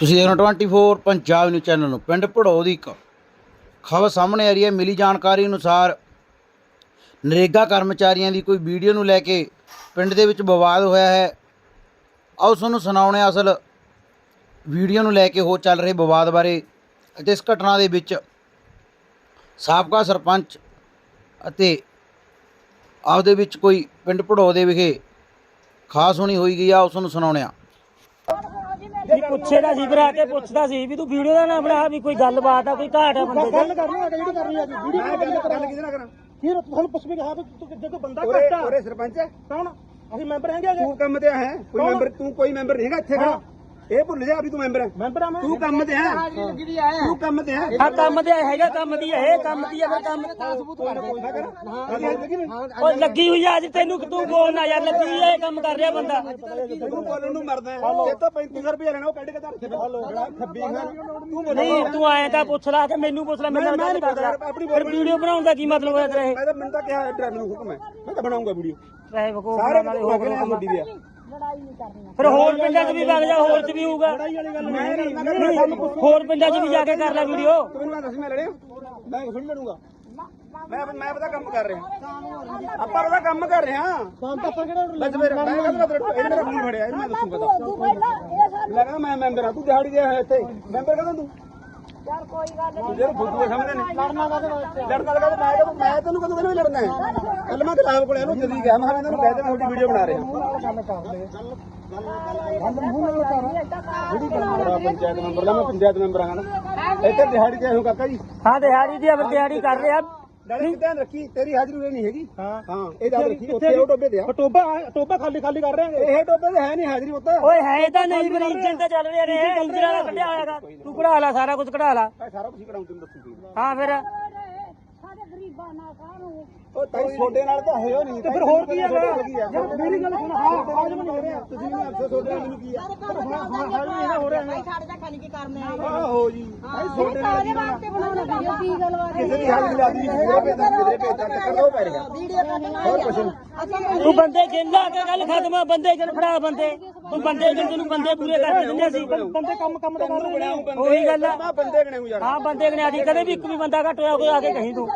ਤੁਸੀਂ ਦੇਖ ਰਹੇ ਹੋ 24 ਪੰਜਾਬ ਨਿਊਜ਼ ਚੈਨਲ ਨੂੰ, ਪਿੰਡ ਭੜੋ ਦੀ ਇੱਕ ਖਬਰ ਸਾਹਮਣੇ ਆ ਰਹੀ ਹੈ, ਮਿਲੀ ਜਾਣਕਾਰੀ ਅਨੁਸਾਰ ਨਰੇਗਾ ਕਰਮਚਾਰੀਆਂ ਦੀ ਕੋਈ ਵੀਡੀਓ ਨੂੰ ਲੈ ਕੇ ਪਿੰਡ ਦੇ ਵਿੱਚ ਵਿਵਾਦ ਹੋਇਆ ਹੈ। ਆਓ ਤੁਹਾਨੂੰ ਸੁਣਾਉਣੇ ਹਾਂ ਅਸਲ ਵੀਡੀਓ ਨੂੰ ਲੈ ਕੇ ਹੋ ਚੱਲ ਰਹੇ ਵਿਵਾਦ ਬਾਰੇ ਅਤੇ ਇਸ ਘਟਨਾ ਦੇ ਵਿੱਚ ਸਾਬਕਾ ਸਰਪੰਚ ਅਤੇ ਆਪਦੇ ਵਿੱਚ ਕੋਈ ਪਿੰਡ ਭੜੋ ਦੇ ਵਿਖੇ ਖਾਸ ਹੋਣੀ ਹੋਈ ਗਈ ਆ। ਉਸ ਨੂੰ ਸੁਣਾਉਣੇ ਆ ਵੀ ਪੁੱਛੇ ਦਾ ਸੀ ਫਿਰ ਆ ਕੇ ਪੁੱਛਦਾ ਸੀ ਵੀ ਤੂੰ ਵੀਡੀਓ ਦਾ ਨਾ ਬਣਾ ਵੀ ਕੋਈ ਗੱਲਬਾਤ ਆ ਕੋਈ ਘਾਟ ਆ ਬੰਦੇ ਗੱਲ ਦੀ। ਕਰਨੀ ਹੈ ਜਿਹੜੀ ਕਰਨੀ ਹੈ ਵੀਡੀਓ ਮੈਂ ਗੱਲ ਗੱਲ ਕਿਹਦੇ ਨਾਲ ਕਰਾਂ? ਫਿਰ ਤੁਹਾਨੂੰ ਪੁੱਛ ਵੀ ਕਿਹਾ ਵੀ ਤੂੰ ਜੇ ਕੋਈ ਬੰਦਾ ਘੱਟ ਆ। ਸਰਪੰਚ ਹੈ। ਕੌਣ? ਅਸੀਂ ਮੈਂਬਰ ਹੈਗੇ ਤੂੰ ਕੰਮ ਤੇ ਹੈ? ਕੋਈ? ਮੈਂਬਰ ਤੂੰ ਕੋਈ ਮੈਂਬਰ ਨਹੀਂ ਹੈਗਾ ਇੱਥੇ ਖੜਾ। ਇਹ ਭੁੱਲ ਜਾ ਵੀ ਤੂੰ ਮੈਂਬਰ ਹੈ ਮੈਂਬਰ ਆ ਮੈਂ। ਤੂੰ ਕੰਮ ਤੇ ਹੈ ਤੂੰ ਕੰਮ ਤੇ ਹੈ ਆ ਕੰਮ ਤੇ ਹੈਗਾ ਕੰਮ ਦੀ ਇਹ ਕੰਮ ਦੀ ਆ ਫਿਰ ਕੰਮ ਮੈਂ ਨਹੀਂ ਉਹ ਲੱਗੀ ਹੋਈ। ਆ ਅੱਜ ਤੈਨੂੰ ਤੂੰ ਬੋਲ ਨਾ ਯਾਰ ਲੱਗੀ ਹੋਈ ਆ ਇਹ ਕੰਮ ਕਰ ਰਿਹਾ ਬੰਦਾ। ਤੂੰ ਬੋਲਣ ਨੂੰ ਮਰਦਾ ਹੈ। ਇਹ ਤਾਂ 3500 ਰੁਪਏ ਲੈਣਾ ਉਹ ਕੱਢ ਕੇ ਧਰ ਕੇ ਖੱਬੀ ਹੈ। ਤੂੰ ਬੋਲ ਨਹੀਂ ਤੂੰ ਆਏ ਤਾਂ ਪੁੱਛ ਲਾ ਕਿ ਮੈਨੂੰ ਪੁੱਛ ਲੈ ਮੇਰੇ ਨਾਲ ਗੱਲ ਕਰ ਲੈ ਫਿਰ ਵੀਡੀਓ ਬਣਾਉਣ ਦਾ ਕੀ ਮਤਲਬ ਹੋਇਆ ਤੇਰਾ? ਇਹ ਮੈਂ ਤਾਂ ਮੈਨੂੰ ਤਾਂ ਕਿਹਾ ਡਰਾਈਵਰ ਨੂੰ ਹੁਕਮ ਹੈ। ਮੈਂ ਤਾਂ ਬਣਾਉਂਗਾ ਵੀਡੀਓ। ਰਹਿ ਬਕੋ ਸਾਰੇ ਨਾਲੇ ਹੋ ਹੋ ਗਏ ਛੋਡੀ ਦੀ ਫਿਰ ਹੋਰ ਪਿੰਡਾਂ 'ਚ ਵੀ ਵਗ ਜਾ ਹੋਰ 'ਚ ਵੀ ਹੋਊਗਾ। ਮੈਂ ਨਹੀਂ ਮੈਂ ਨਹੀਂ, ਹੋਰ ਪਿੰਡਾਂ 'ਚ ਵੀ ਜਾ ਕੇ ਕਰ ਲੈ ਵੀਡੀਓ। ਤੂੰ ਮੈਨੂੰ ਦੱਸ ਮੈਂ ਲੜਿਆ? ਮੈਂ ਥੋੜੀ ਲੜੂੰਗਾ। ਮੈਂ ਮੈਂ ਪਤਾ ਕੰਮ ਕਰ ਰਿਹਾ। ਆਪਾਂ ਪਤਾ ਕੰਮ ਕਰ ਰਹੇ ਹਾਂ। ਕੰਮ ਤਾਂ ਆਪਾਂ ਕਿਹੜਾ ਬਸ ਫਿਰ ਮੈਂ ਕਹਿੰਦਾ ਤੇਰੇ ਇਹਨੇ ਮੇਰਾ ਫੋਨ ਫੜਿਆ ਇਹਨੂੰ ਮੈਂ ਦੱਸੂਗਾ ਮੈਂਬਰ ਆ ਤੂੰ ਦਿਹਾੜੀ ਦੇ ਇੱਥੇ। ਮੈਂਬਰ ਕਹਿੰਦਾ ਤੂੰ। ਯਾਰ ਕੋਈ ਗੱਲ ਨਹੀਂ। ਫੁੱਦੂ ਸਮਝਦੇ ਨੇ ਲੜਨਾ ਕਾਹਦੇ ਵਾਸਤੇ ਲੜਨਾ ਕਾਹਦੇ ਮੈਂ ਕਹਿੰਦਾ ਮੈਂ ਤੈਨੂੰ ਕਦੋਂ ਕਹਿੰਦਾ ਵੀ ਲੜਨਾ ਹੈ? ਕੱਲ ਮੈਂ ਗੁਲਾਬ ਕੋਲੇ ਇਹਨੂੰ ਜਦੀ ਗਿਆ ਮੈਂ ਇਹਨਾਂ ਨੂੰ ਕਹਿ ਦੇ ਮੈਂ ਤੁਹਾਡੀ ਵੀਡੀਓ ਬਣਾ ਰਿਹਾ। ਬੜਾ ਪੰਚਾਇਤ ਮੈਂਬਰ ਦਾ ਮੈਂ ਪੰਚਾਇਤ ਮੈਂਬਰ ਆ ਨਾ। ਇੱਥੇ ਦਿਹਾੜੀ ਤੇ ਆਇਆ ਕਾਕਾ ਜੀ। ਹਾਂ ਦਿਹਾੜੀ ਦੀ ਦਿਹਾੜੀ ਕਰ ਰਿਹਾ। ਡਾੜੀ ਧਿਆਨ ਰੱਖੀ ਤੇਰੀ ਹਾਜ਼ਰੀ ਉਰੇ ਨਹੀਂ ਹੈਗੀ। ਹਾਂ। ਹਾਂ ਇਹ ਯਾਦ ਰੱਖੀ ਉੱਥੇ ਉਹ ਟੋਬੇ ਤੇ ਆ। ਟੋਬਾ ਟੋਬਾ ਖਾਲੀ ਖਾਲੀ ਕਰ ਰਹੇ ਇਹ ਟੋਬੇ ਤੇ ਹੈ ਨਹੀਂ ਹਾਜ਼ਰੀ ਉੱਤੇ ਓਏ ਹੈ ਤਾਂ ਨਹੀਂ ਫਿਰ ਇੰਜਨ ਤਾਂ ਚੱਲ ਰਿਹਾ ਨੇ ਇੰਜਨ ਵਾਲਾ ਕੱਢਿਆ ਹੋਇਆਗਾ ਤੂੰ ਕਢਾ ਲੈ ਸਾਰਾ ਕੁਝ ਕਢਾ ਲਾ। ਸਾਰਾ ਕੁਝ ਕਰਾਉਂ ਤੈਨੂੰ ਦੱਸੂਗੀ ਹਾਂ ਫਿਰ। ਸਾਡੇ ਗਰੀਬਾਂ ਨਾਲ ਕਾਹਨੂੰ ਉਹ ਤਾਈ ਛੋਡੇ ਨਾਲ ਤਾਂ ਹੋਇਓ ਨਹੀਂ। ਤੇ ਫਿਰ ਹੋਰ ਕੀ ਹੈਗਾ? ਯਾਰ ਮੇਰੀ ਗੱਲ ਸੁਣ ਹਾਂ ਹਾਜ਼ਮ ਨਹੀਂ ਹੋ ਰਿਹਾ ਤੁਸੀਂ ਵੀ ਅਫਸੋਸ ਛੋਡੇ ਨਾਲ ਮੈਨੂੰ ਕੀ ਆ? ਸਾਡੇ ਦਾ ਖਾਣੀ ਕੀ ਕਰਨੇ ਆ ਆਹੋ ਜੀ। ਤਾਈ ਛੋਡੇ ਨਾਲ ਕਾਹਦੇ ਵਾਸਤੇ ਬਣਾਉਣਾ ਵੀਡੀਓ ਕੀ ਗੱਲ ਵਾਸਤੇ ਕਿਸੇ ਦੀ ਹਾਜ਼ਰੀ ਲਾਦੀ ਨਹੀਂ ਪੂਰਾ ਪੈਦਾ ਕਿਧਰੇ ਭੇਜਦਾ ਟੱਕਰ ਦੋ ਪੈ ਰਿਹਾ। ਵੀਡੀਓ ਕੱਢਣਾ ਹੋਰ ਕੁਛ ਨਹੀਂ। ਤੂੰ ਬੰਦੇ ਗਿਣ ਲਾ ਕੇ ਗੱਲ ਖਤਮ ਆ ਬੰਦੇ ਫੜਾ ਬੰਦੇ। ਤੂੰ ਬੰਦੇ ਬੰਦੇ ਪੂਰੇ ਕਰ ਦਿੰਦੇ ਅਸੀਂ। ਬੰਦੇ ਕੰਮ ਕੰਮ ਤਾਂ ਕਰ ਰਹੇ ਨੇ ਉਹੀ ਗੱਲ ਆ। ਬੰਦੇ। ਗਣੇ ਹੂੰ ਯਾਰ। ਹਾਂ ਬੰਦੇ ਗਿਣਿਆ ਦੀ ਕਦੇ ਵੀ ਇੱਕ ਵੀ ਬੰਦਾ ਘੱਟ ਹੋਇਆ ਕੋਈ ਆ ਕੇ ਕਹੀਂ ਤੂੰ।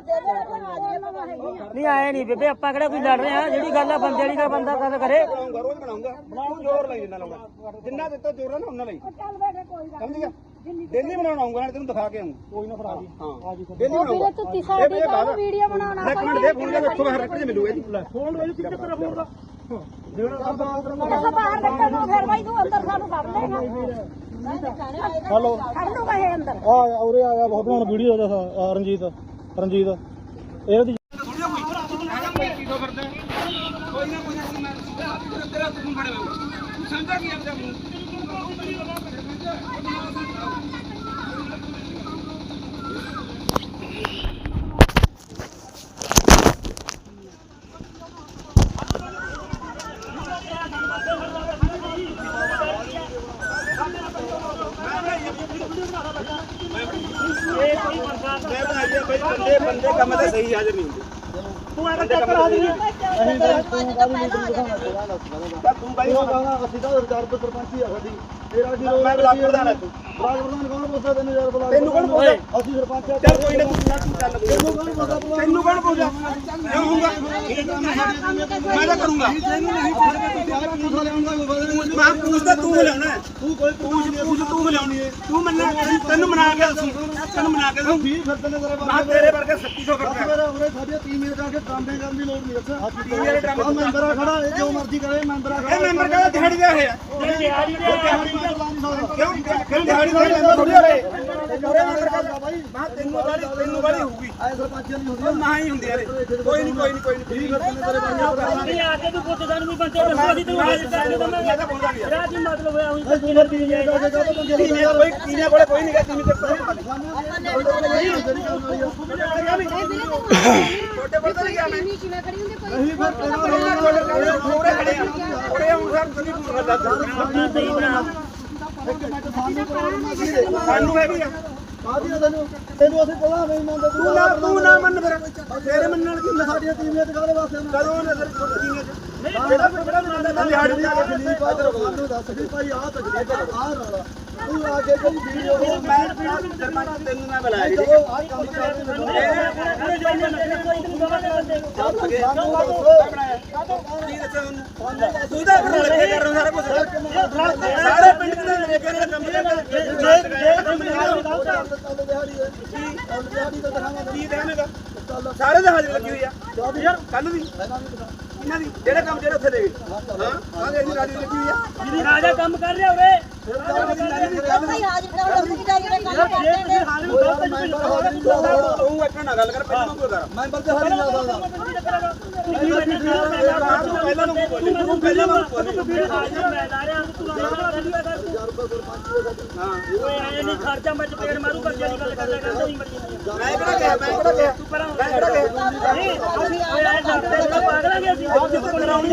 ਨਹੀਂ ਆਏ ਨਹੀਂ ਬੇਬੇ ਆਪਾਂ ਕਿਹੜਾ ਕੋਈ ਲੜ ਰਹੇ ਆ ਜਿਹੜੀ ਗੱਲ ਆ ਬੰਦੇ ਵਾਲੀ ਦਾ ਬੰਦਾ ਗੱਲ ਕਰੇ। ਬਣਾਉਂਗਾ ਰੋਜ਼ ਬਣਾਉਂਗਾ ਤੂੰ ਜ਼ੋਰ ਲਈ ਜਿੰਨਾ ਲਾਉਣਾ ਜਿੰਨਾ ਦਿੱਤਾ ਜ਼ੋਰ ਨਾਲ ਉਹਨਾਂ ਲਈ। ਚੱਲ ਬੈਠੇ ਕੋਈ ਗੱਲ ਸਮਝ ਗਿਆ? ਡੇਲੀ ਬਣਾਉਣਾ ਆਉਂਗਾ ਨਾਲੇ ਤੈਨੂੰ ਦਿਖਾ ਕੇ ਆਉਂਗਾ ਕੋਈ ਨਾ ਫੜਾ ਦੀ। ਹਾਂ ਡੇਲੀ ਬਣਾਉਂਗਾ ਵੀਰੇ ਤੂੰ ਸਾਡੀ ਕਾਹਨੂੰ ਵੀਡੀਓ ਬਣਾਉਣਾ ਇੱਕ ਮਿੰਟ ਦੇ ਫੋਨ ਦੇ ਵਿੱਚੋਂ ਬਾਹਰ ਨਿਕਲ ਜੇ ਮਿਲੂਗਾ। ਜੀ ਫੋਨ ਰੋਜ਼ ਕਿੱਥੇ ਕਰ ਫੋਨ ਦਾ? ਜਦੋਂ ਬਾਹਰ ਨਿਕਲ ਨੂੰ ਫਿਰ ਬਾਈ ਤੂੰ ਅੰਦਰ ਸਾਨੂੰ ਕੱਢ ਲੇਗਾ ਹਲੋ। ਕੱਢ ਲੂਗਾ ਇਹ ਅੰਦਰ। ਆ ਉਰੇ ਆਇਆ ਬਹੁਤ ਬਣਾਉਣ ਵੀਡੀਓ ਦਾ ਰਣਜੀਤ ਰਣਜੀਤ। ਇਹਦੀ ਕੋਈ ਨਾ ਕੋਈ ਨਾ ਮੈਂ ਤੇਰਾ ਫੋਨ ਫੜੇ ਹੋਊਗਾ ਤੂੰ ਸਮਝਦਾ ਕੀ ਆਪਦਾ ਮੂੰਹ ਮੈਂ ਬਣਾਈ ਹੈ ਬੰਦੇ ਕੰਮ ਤੇ ਕਰ ਕਰ ਆ ਜੀ ਤਾਂ ਤੂੰ ਬਾਈ ਅਸੀਂ ਤਾਂ ਰਿਜ਼ਰਵ ਸਰਪੰਚੀ ਆ ਸਾਡੀ। ਤੇਰਾ ਕੀ ਮੈਂ ਬਲਾਕ ਪ੍ਰਧਾਨ ਹਾਂ। ਤੂੰ। ਪ੍ਰਧਾਨ ਕੌਣ ਪੁੱਛਦਾ ਤੈਨੂੰ ਯਾਰ ਬਲਾਕ ਤੈਨੂੰ ਕੌਣ ਪੁੱਛਦਾ ਅਸੀਂ ਸਰਪੰਚ ਆ ਚੱਲ ਕੋਈ ਨਾ ਤੂੰ ਨਾ ਚੱਲ ਤੈਨੂੰ ਕੌਣ ਪੁੱਛਦਾ ਤੈਨੂੰ ਕੌਣ ਪੁੱਛਦਾ ਕਿਉਂ ਹੋਊਗਾ ਮੈਂ ਤਾਂ ਕਰੂੰਗਾ ਤੈਨੂੰ ਨਹੀਂ ਪੁੱਛਦਾ ਤੂੰ ਯਾਰ ਪੁੱਛ ਨਹੀਂ ਮੈਂ ਪੁੱਛਦਾ ਤੂੰ ਹੈ। ਤੂੰ ਕੋਈ ਤੂੰ ਪੁੱਛ ਤੂੰ ਹਲਾਉਣੀ ਹੈ ਤੂੰ ਮੰਨਣਾ ਤੈਨੂੰ ਮਨਾ ਕੇ ਦੱਸੂ ਤੈਨੂੰ ਮਨਾ ਕੇ ਦੱਸੂ ਵੀ ਫਿਰ ਤੈਨੂੰ ਤੇਰੇ ਮੈਂ ਤੇਰੇ ਵਰਗੇ 3700 ਕਰਦਾ ਮੇਰਾ ਉਰੇ ਸਾਡੀਆਂ ਟੀਮ ਮੇਰੇ ਕਰਕੇ ਡਰਾਮੇ ਕਰਨ ਦੀ ਲੋੜ ਨਹੀਂ ਅੱਛਾ ਟੀਮ ਮੇਰੇ ਡਰਾਮੇ ਮੈਂਬਰ ਖੜਾ ਇਹ ਜੋ ਮਰਜ਼ੀ ਕਰੇ ਮੈਂਬਰ ਖੜਾ ਇਹ ਮੈਂਬਰ ਕਹਿੰਦਾ ਦਿਹਾੜੀ ਦੇ ਹੋਇਆ ਦਿਹਾੜੀ ਦੇ ਕਿਉਂ ਕਿਉਂ ਦਿਹਾੜੀ ਦੇ ਮੈਂਬਰ ਥੋੜੀ ਹੋ ਰਹੇ ਪੂਰੇ ਮੈਂਬਰ ਕਹਿੰਦਾ ਬਾਈ ਮੈਂ ਤੈਨੂੰ ਵਾਲੀ ਤੈਨੂੰ ਵਾਲੀ ਹੋਊਗੀ। ਐ ਸਰਪੰਚ ਨਹੀਂ ਹੁੰਦੀ ਉਹ ਨਾ ਹੀ ਹੁੰਦੀ ਯਾਰ ਕੋਈ ਨਹੀਂ ਕੋਈ ਨਹੀਂ ਕੋਈ ਨਹੀਂ। ਠੀਕ ਹੈ ਤੈਨੂੰ ਤੇਰੇ ਬੰਦੇ ਨਹੀਂ ਆ ਕੇ ਤੂੰ ਪੁੱਛਦਾ ਨਹੀਂ ਬੰਦੇ ਦੱਸੋ ਅਸੀਂ ਤੈਨੂੰ ਹਾਜ਼ਰ ਕਰ ਦੇ ਮੈਂ ਤਾਂ ਬੋਲਦਾ ਨਹੀਂ ਯਾਰ ਇਹਦਾ ਕੀ ਮਤਲਬ ਹੋਇਆ ਹੁਣ ਇਹ ਕਿਹਨੇ ਦੇ ਜਾ ਕੇ ਕਹਦਾ ਤੂੰ ਜਿਹੜੀ ਟੀਨੇ ਕੋਈ ਟੀਨੇ ਕੋਲੇ ਕੋਈ ਨਹੀਂ ਗਾ ਟੀਨੇ ਤੇ ਕੋਈ ਛੋਟੇ ਤਾਂ ਨਹੀਂ ਗਿਆ ਮੈਂ। ਨਹੀਂ ਕਿਵੇਂ ਖੜੀ ਹੁੰਦੀ ਕੋਈ ਨਹੀਂ ਫਿਰ ਤੇਰਾ ਕੋਲ ਖੜੇ ਆ। ਕੋਲੇ ਹੁਣ ਸਰ ਤੁਸੀਂ ਪੂਰਾ ਦੱਸ ਇੱਕ ਮਿੰਟ ਸਾਨੂੰ ਕੀ ਹੈਗੀ ਆ। ਕਾਹਦੀ ਤੈਨੂੰ ਤੈਨੂੰ ਅਸੀਂ ਪਹਿਲਾਂ ਨਹੀਂ ਮੰਨਦੇ ਤੂੰ ਨਾ ਤੂੰ ਨਾ ਮੰਨ ਫਿਰ। ਤੇਰੇ ਮੰਨਣ ਕੀ ਹੁੰਦਾ? ਸਾਡੀਆਂ ਟੀਮ ਨੇ ਦਿਖਾਦੇ ਵਾਸਤੇ। ਕਦੋਂ ਨੇ ਫਿਰ ਟੀਨੇ ਚ? ਜਿਹੜਾ ਕੋਈ ਬੜਾ ਬਣਾਉਂਦਾ ਮੈਂ ਦਿਹਾੜੀ ਦੀ ਆ ਕੇ ਦਿੱਲੀ ਪਾ ਸਾਨੂੰ ਦੱਸ ਵੀ ਭਾਈ ਆਹ ਤਕਲੀਫ ਆਹ ਰੌਲਾ ਤੂੰ ਆ ਕੇ ਕੋਈ ਵੀਡੀਓ ਮੈਂ ਜਰਮਨ ਤੈਨੂੰ ਮੈਂ ਬੁਲਾਇਆ ਜੀ ਜਦੋਂ ਆਹ ਕੰਮ ਕਰਦੇ ਨੇ ਤੂੰ ਤਾਂ ਬਣਾ ਰੱਖੇ ਕਰ ਰਿਹਾ ਸਾਰਾ ਕੁਝ ਸਾਰੇ ਪਿੰਡ ਦੇ ਨਾਲ ਵੇਖੇ ਕੰਮ ਸਾਰੇ ਦੇ ਹਾਜ਼ਰ ਲੱਗੀ ਹੋਈ ਆ ਯਾਰ ਕੱਲ ਦੀ ਇਹਨਾਂ ਦੀ ਜਿਹੜੇ ਕੰਮ ਜਿਹੜੇ ਉੱਥੇ ਦੇ ਹਾਂ ਆਹ ਦੇ ਰਾਜੀ ਲੱਗੀ ਹੋਈ ਆ ਰਾਜਾ ਕੰਮ ਕਰ ਰਿਹਾ ਉਰੇ। ਤੂੰ ਇੱਥੇ ਨਾ ਗੱਲ ਕਰ ਪਹਿਲਾਂ ਕੋਈ ਕਰ ਮੈਂਬਰ ਤੇ ਹਾਜ਼ਰ ਲਾ ਸਕਦਾ ਪਹਿਲਾਂ ਨੂੰ ਬੋਲੀ ਤੂੰ ਪਹਿਲਾਂ ਨੂੰ ਬੋਲੀ ਨਹੀਂ ਖਰਚਾ ਮੈਂ ਚਪੇੜ ਮਾਰੂ ਪਰ ਜਿਹੜੀ ਗੱਲ ਕਰਦਾ ਕਰਦਾ ਨਹੀਂ ਮੈਂ ਕਿਹੜਾ ਕਿਹਾ ਮੈਂ ਕਿਹੜਾ ਕਿਹਾ ਤੂੰ ਪਰਾਂ ਮੈਂ ਕਿਹੜਾ ਨਹੀਂ ਅਸੀਂ ਆਏ ਡਰਦੇ ਤਾਂ ਪਾਗਲਾਂਗੇ ਅਸੀਂ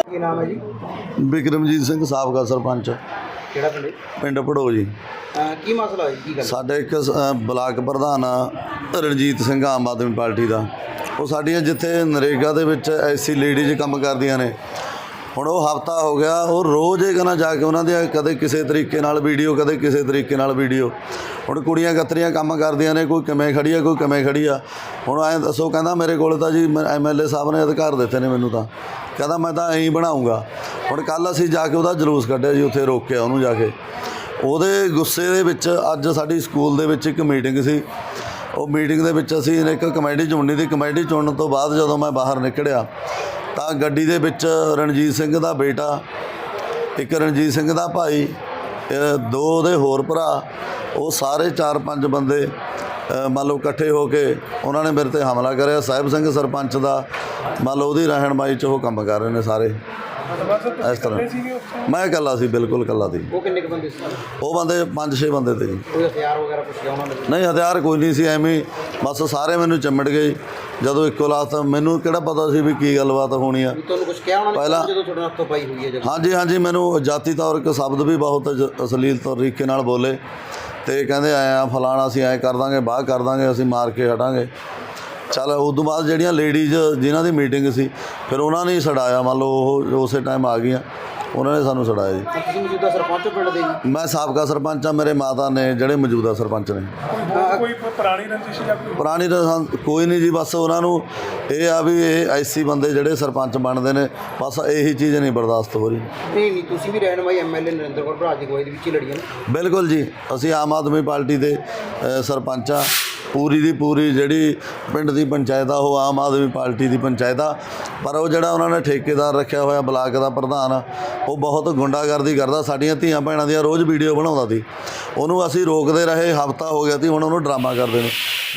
ਕੀ ਨਾਮ ਹੈ ਜੀ? ਬਿਕਰਮਜੀਤ ਸਿੰਘ, ਸਾਬਕਾ ਸਰਪੰਚ। ਕਿਹੜਾ ਪਿੰਡ ਪਿੰਡ ਪੜੋ ਜੀ। ਕੀ ਮਸਲਾ ਹੈ ਕੀ ਗੱਲ? ਸਾਡੇ ਇੱਕ ਅ, ਬਲਾਕ ਪ੍ਰਧਾਨ ਆ, ਰਣਜੀਤ ਸਿੰਘ ਆਮ ਆਦਮੀ ਪਾਰਟੀ ਦਾ। ਉਹ ਸਾਡੀਆਂ ਜਿੱਥੇ ਨਰੇਗਾ ਦੇ ਵਿੱਚ ਐਸੀ ਲੇਡੀਜ਼ ਕੰਮ ਕਰਦੀਆਂ ਨੇ ਹੁਣ ਉਹ ਹਫਤਾ ਹੋ ਗਿਆ, ਉਹ ਰੋਜ਼ ਇਹ ਕਹਿੰਦਾ ਜਾ ਕੇ ਉਹਨਾਂ ਦੀਆਂ, ਕਦੇ ਕਿਸੇ ਤਰੀਕੇ ਨਾਲ ਵੀਡੀਓ, ਕਦੇ ਕਿਸੇ ਤਰੀਕੇ ਨਾਲ ਵੀਡੀਓ। ਹੁਣ ਕੁੜੀਆਂ ਕਤਰੀਆਂ ਕੰਮ ਕਰਦੀਆਂ ਨੇ, ਕੋਈ ਕਿਵੇਂ ਖੜੀ ਆ, ਕੋਈ ਕਿਵੇਂ ਖੜੀ ਆ। ਹੁਣ ਐਂ ਦੱਸੋ, ਕਹਿੰਦਾ ਮੇਰੇ ਕੋਲ ਤਾਂ ਜੀ ਐਮਐਲਏ ਸਾਹਿਬ ਨੇ ਅਧਿਕਾਰ ਦਿੱਤੇ ਨੇ ਮੈਨੂੰ ਤਾਂ। ਕਹਿੰਦਾ ਮੈਂ ਤਾਂ ਐਂ ਬਣਾਉਂਗਾ। ਹੁਣ ਕੱਲ ਅਸੀਂ ਜਾ ਕੇ ਉਹਦਾ ਜਲੂਸ ਕੱਢਿਆ ਜੀ, ਉੱਥੇ ਰੋਕਿਆ ਉਹਨੂੰ ਜਾ ਕੇ। ਉਹਦੇ ਗੁੱਸੇ ਦੇ ਵਿੱਚ ਅੱਜ ਸਾਡੀ ਸਕੂਲ ਦੇ ਵਿੱਚ ਇੱਕ ਮੀਟਿੰਗ ਸੀ। ਉਹ ਮੀਟਿੰਗ ਦੇ ਵਿੱਚ ਅਸੀਂ ਇੱਕ ਕਮੇਟੀ ਚੁਣਨੀ ਦੀ ਕਮੇਟੀ ਚੁਣਨ ਤੋਂ ਬਾਅਦ ਜਦੋਂ ਮੈਂ ਬਾਹਰ ਨਿਕਲਿਆ ਤਾਂ ਗੱਡੀ ਦੇ ਵਿੱਚ ਰਣਜੀਤ ਸਿੰਘ ਦਾ ਬੇਟਾ, ਇੱਕ ਰਣਜੀਤ ਸਿੰਘ ਦਾ ਭਾਈ ਦੋ ਉਹਦੇ ਹੋਰ ਭਰਾ, ਉਹ ਸਾਰੇ 4-5 ਬੰਦੇ ਮੰਨ ਲਓ ਇਕੱਠੇ ਹੋ ਕੇ ਉਹਨਾਂ ਨੇ ਮੇਰੇ ਤੇ ਹਮਲਾ ਕਰਿਆ। ਸਾਹਿਬ ਸਿੰਘ ਸਰਪੰਚ ਦਾ, ਮੰਨ ਲਓ ਉਹਦੀ ਰਹਿਣਮਾਈ 'ਚ ਉਹ ਕੰਮ ਕਰ ਰਹੇ ਨੇ ਸਾਰੇ। ਇਸ ਤਰ੍ਹਾਂ। ਮੈਂ ਇਕੱਲਾ ਸੀ ਬਿਲਕੁਲ ਇਕੱਲਾ ਸੀ। ਉਹ ਕਿੰਨੇ ਕ ਬੰਦੇ ਸੀ? ਉਹ ਬੰਦੇ 5-6 ਬੰਦੇ ਤੇ ਜੀ। ਕੋਈ ਹਥਿਆਰ ਵਗੈਰਾ ਕੁਝ ਲਿਆਉਣਾ ਨਹੀਂ ਨਹੀਂ ਹਥਿਆਰ ਕੋਈ ਨਹੀਂ ਸੀ ਐਵੇਂ ਬਸ ਸਾਰੇ ਮੈਨੂੰ ਚਿੰਮੜ ਗਏ। ਜਦੋਂ ਇੱਕੋ ਲਾਤ ਮੈਨੂੰ ਕਿਹੜਾ ਪਤਾ ਸੀ ਵੀ ਕੀ ਗੱਲਬਾਤ ਹੋਣੀ ਆ। ਤੁਹਾਨੂੰ ਕੁਝ ਕਿਹਾ ਉਹਨਾਂ ਨੇ? ਪਹਿਲਾਂ- ਜਦੋਂ ਤੁਹਾਡੇ ਹੱਥੋਂ ਪਾਈ ਹੋਈ ਹੈ ਜਦੋਂ? ਹਾਂਜੀ ਹਾਂਜੀ ਮੈਨੂੰ ਜਾਤੀ ਤੌਰ ਕੇ ਸ਼ਬਦ ਵੀ ਬਹੁਤ ਅਸ਼ਲੀਲ ਤਰੀਕੇ ਨਾਲ ਬੋਲੇ। ਤੇ ਕਹਿੰਦੇ ਆਏ ਆ ਫਲਾਣਾ ਅਸੀਂ ਐ ਕਰ ਦਾਂਗੇ ਬਾਹ ਕਰ ਦਾਂਗੇ ਅਸੀਂ ਮਾਰ ਕੇ ਹਟਾਂਗੇ। ਚੱਲ ਉਸ ਤੋਂ ਬਾਅਦ ਜਿਹੜੀਆਂ ਲੇਡੀਜ਼ ਜਿਨ੍ਹਾਂ ਦੀ ਮੀਟਿੰਗ ਸੀ ਫਿਰ ਉਹਨਾਂ ਨੇ ਹੀ ਛਡਾਇਆ ਮੰਨ ਲਓ ਉਹ ਉਸੇ ਟਾਈਮ ਆ ਗਈਆਂ। ਉਹਨਾਂ ਨੇ ਸਾਨੂੰ ਛਡਾਇਆ ਜੀ। ਤੁਸੀਂ ਮੌਜੂਦਾ ਸਰਪੰਚ ਪਿੰਡ ਦੇ ਜੀ? ਮੈਂ ਸਾਬਕਾ ਸਰਪੰਚ ਆ ਮੇਰੇ ਮਾਤਾ ਨੇ ਜਿਹੜੇ ਮੌਜੂਦਾ ਸਰਪੰਚ ਨੇ। ਪੁਰਾਣੀ ਤਾਂ ਸਾਨੂੰ ਕੋਈ ਨਹੀਂ ਜੀ ਬਸ ਉਹਨਾਂ ਨੂੰ ਇਹ ਆ ਵੀ ਇਹ ਐਸੀ ਬੰਦੇ ਜਿਹੜੇ ਸਰਪੰਚ ਬਣਦੇ ਨੇ ਬਸ ਇਹੀ ਚੀਜ਼ ਨਹੀਂ ਬਰਦਾਸ਼ਤ ਹੋ ਰਹੀ। ਨਹੀਂ ਨਹੀਂ ਤੁਸੀਂ ਵੀ ਰਹਿਨਮਾਈ ਐਮਐਲਏ ਨਰਿੰਦਰ ਕੌਰ ਭਰਾ ਦੀ ਕੋਈ ਦੇ ਵਿੱਚ ਹੀ ਲੜੀਆਂ ਨੇ। ਬਿਲਕੁਲ ਜੀ ਅਸੀਂ ਆਮ ਆਦਮੀ ਪਾਰਟੀ ਦੇ ਸਰਪੰਚ ਆ। ਪੂਰੀ ਦੀ ਪੂਰੀ ਜਿਹੜੀ ਪਿੰਡ ਦੀ ਪੰਚਾਇਤ ਆ ਉਹ ਆਮ ਆਦਮੀ ਪਾਰਟੀ ਦੀ ਪੰਚਾਇਤ ਆ। ਪਰ ਉਹ ਜਿਹੜਾ ਉਹਨਾਂ ਨੇ ਠੇਕੇਦਾਰ ਰੱਖਿਆ ਹੋਇਆ ਬਲਾਕ ਦਾ ਪ੍ਰਧਾਨ ਉਹ ਬਹੁਤ ਗੁੰਡਾਗਰਦੀ ਕਰਦਾ ਸਾਡੀਆਂ ਧੀਆਂ ਭੈਣਾਂ ਦੀਆਂ ਰੋਜ਼ ਵੀਡੀਓ ਬਣਾਉਂਦਾ ਸੀ। ਉਹਨੂੰ ਅਸੀਂ ਰੋਕਦੇ ਰਹੇ ਹਫਤਾ ਹੋ ਗਿਆ ਸੀ ਹੁਣ ਉਹਨੂੰ ਡਰਾਮਾ ਕਰਦੇ ਨੇ।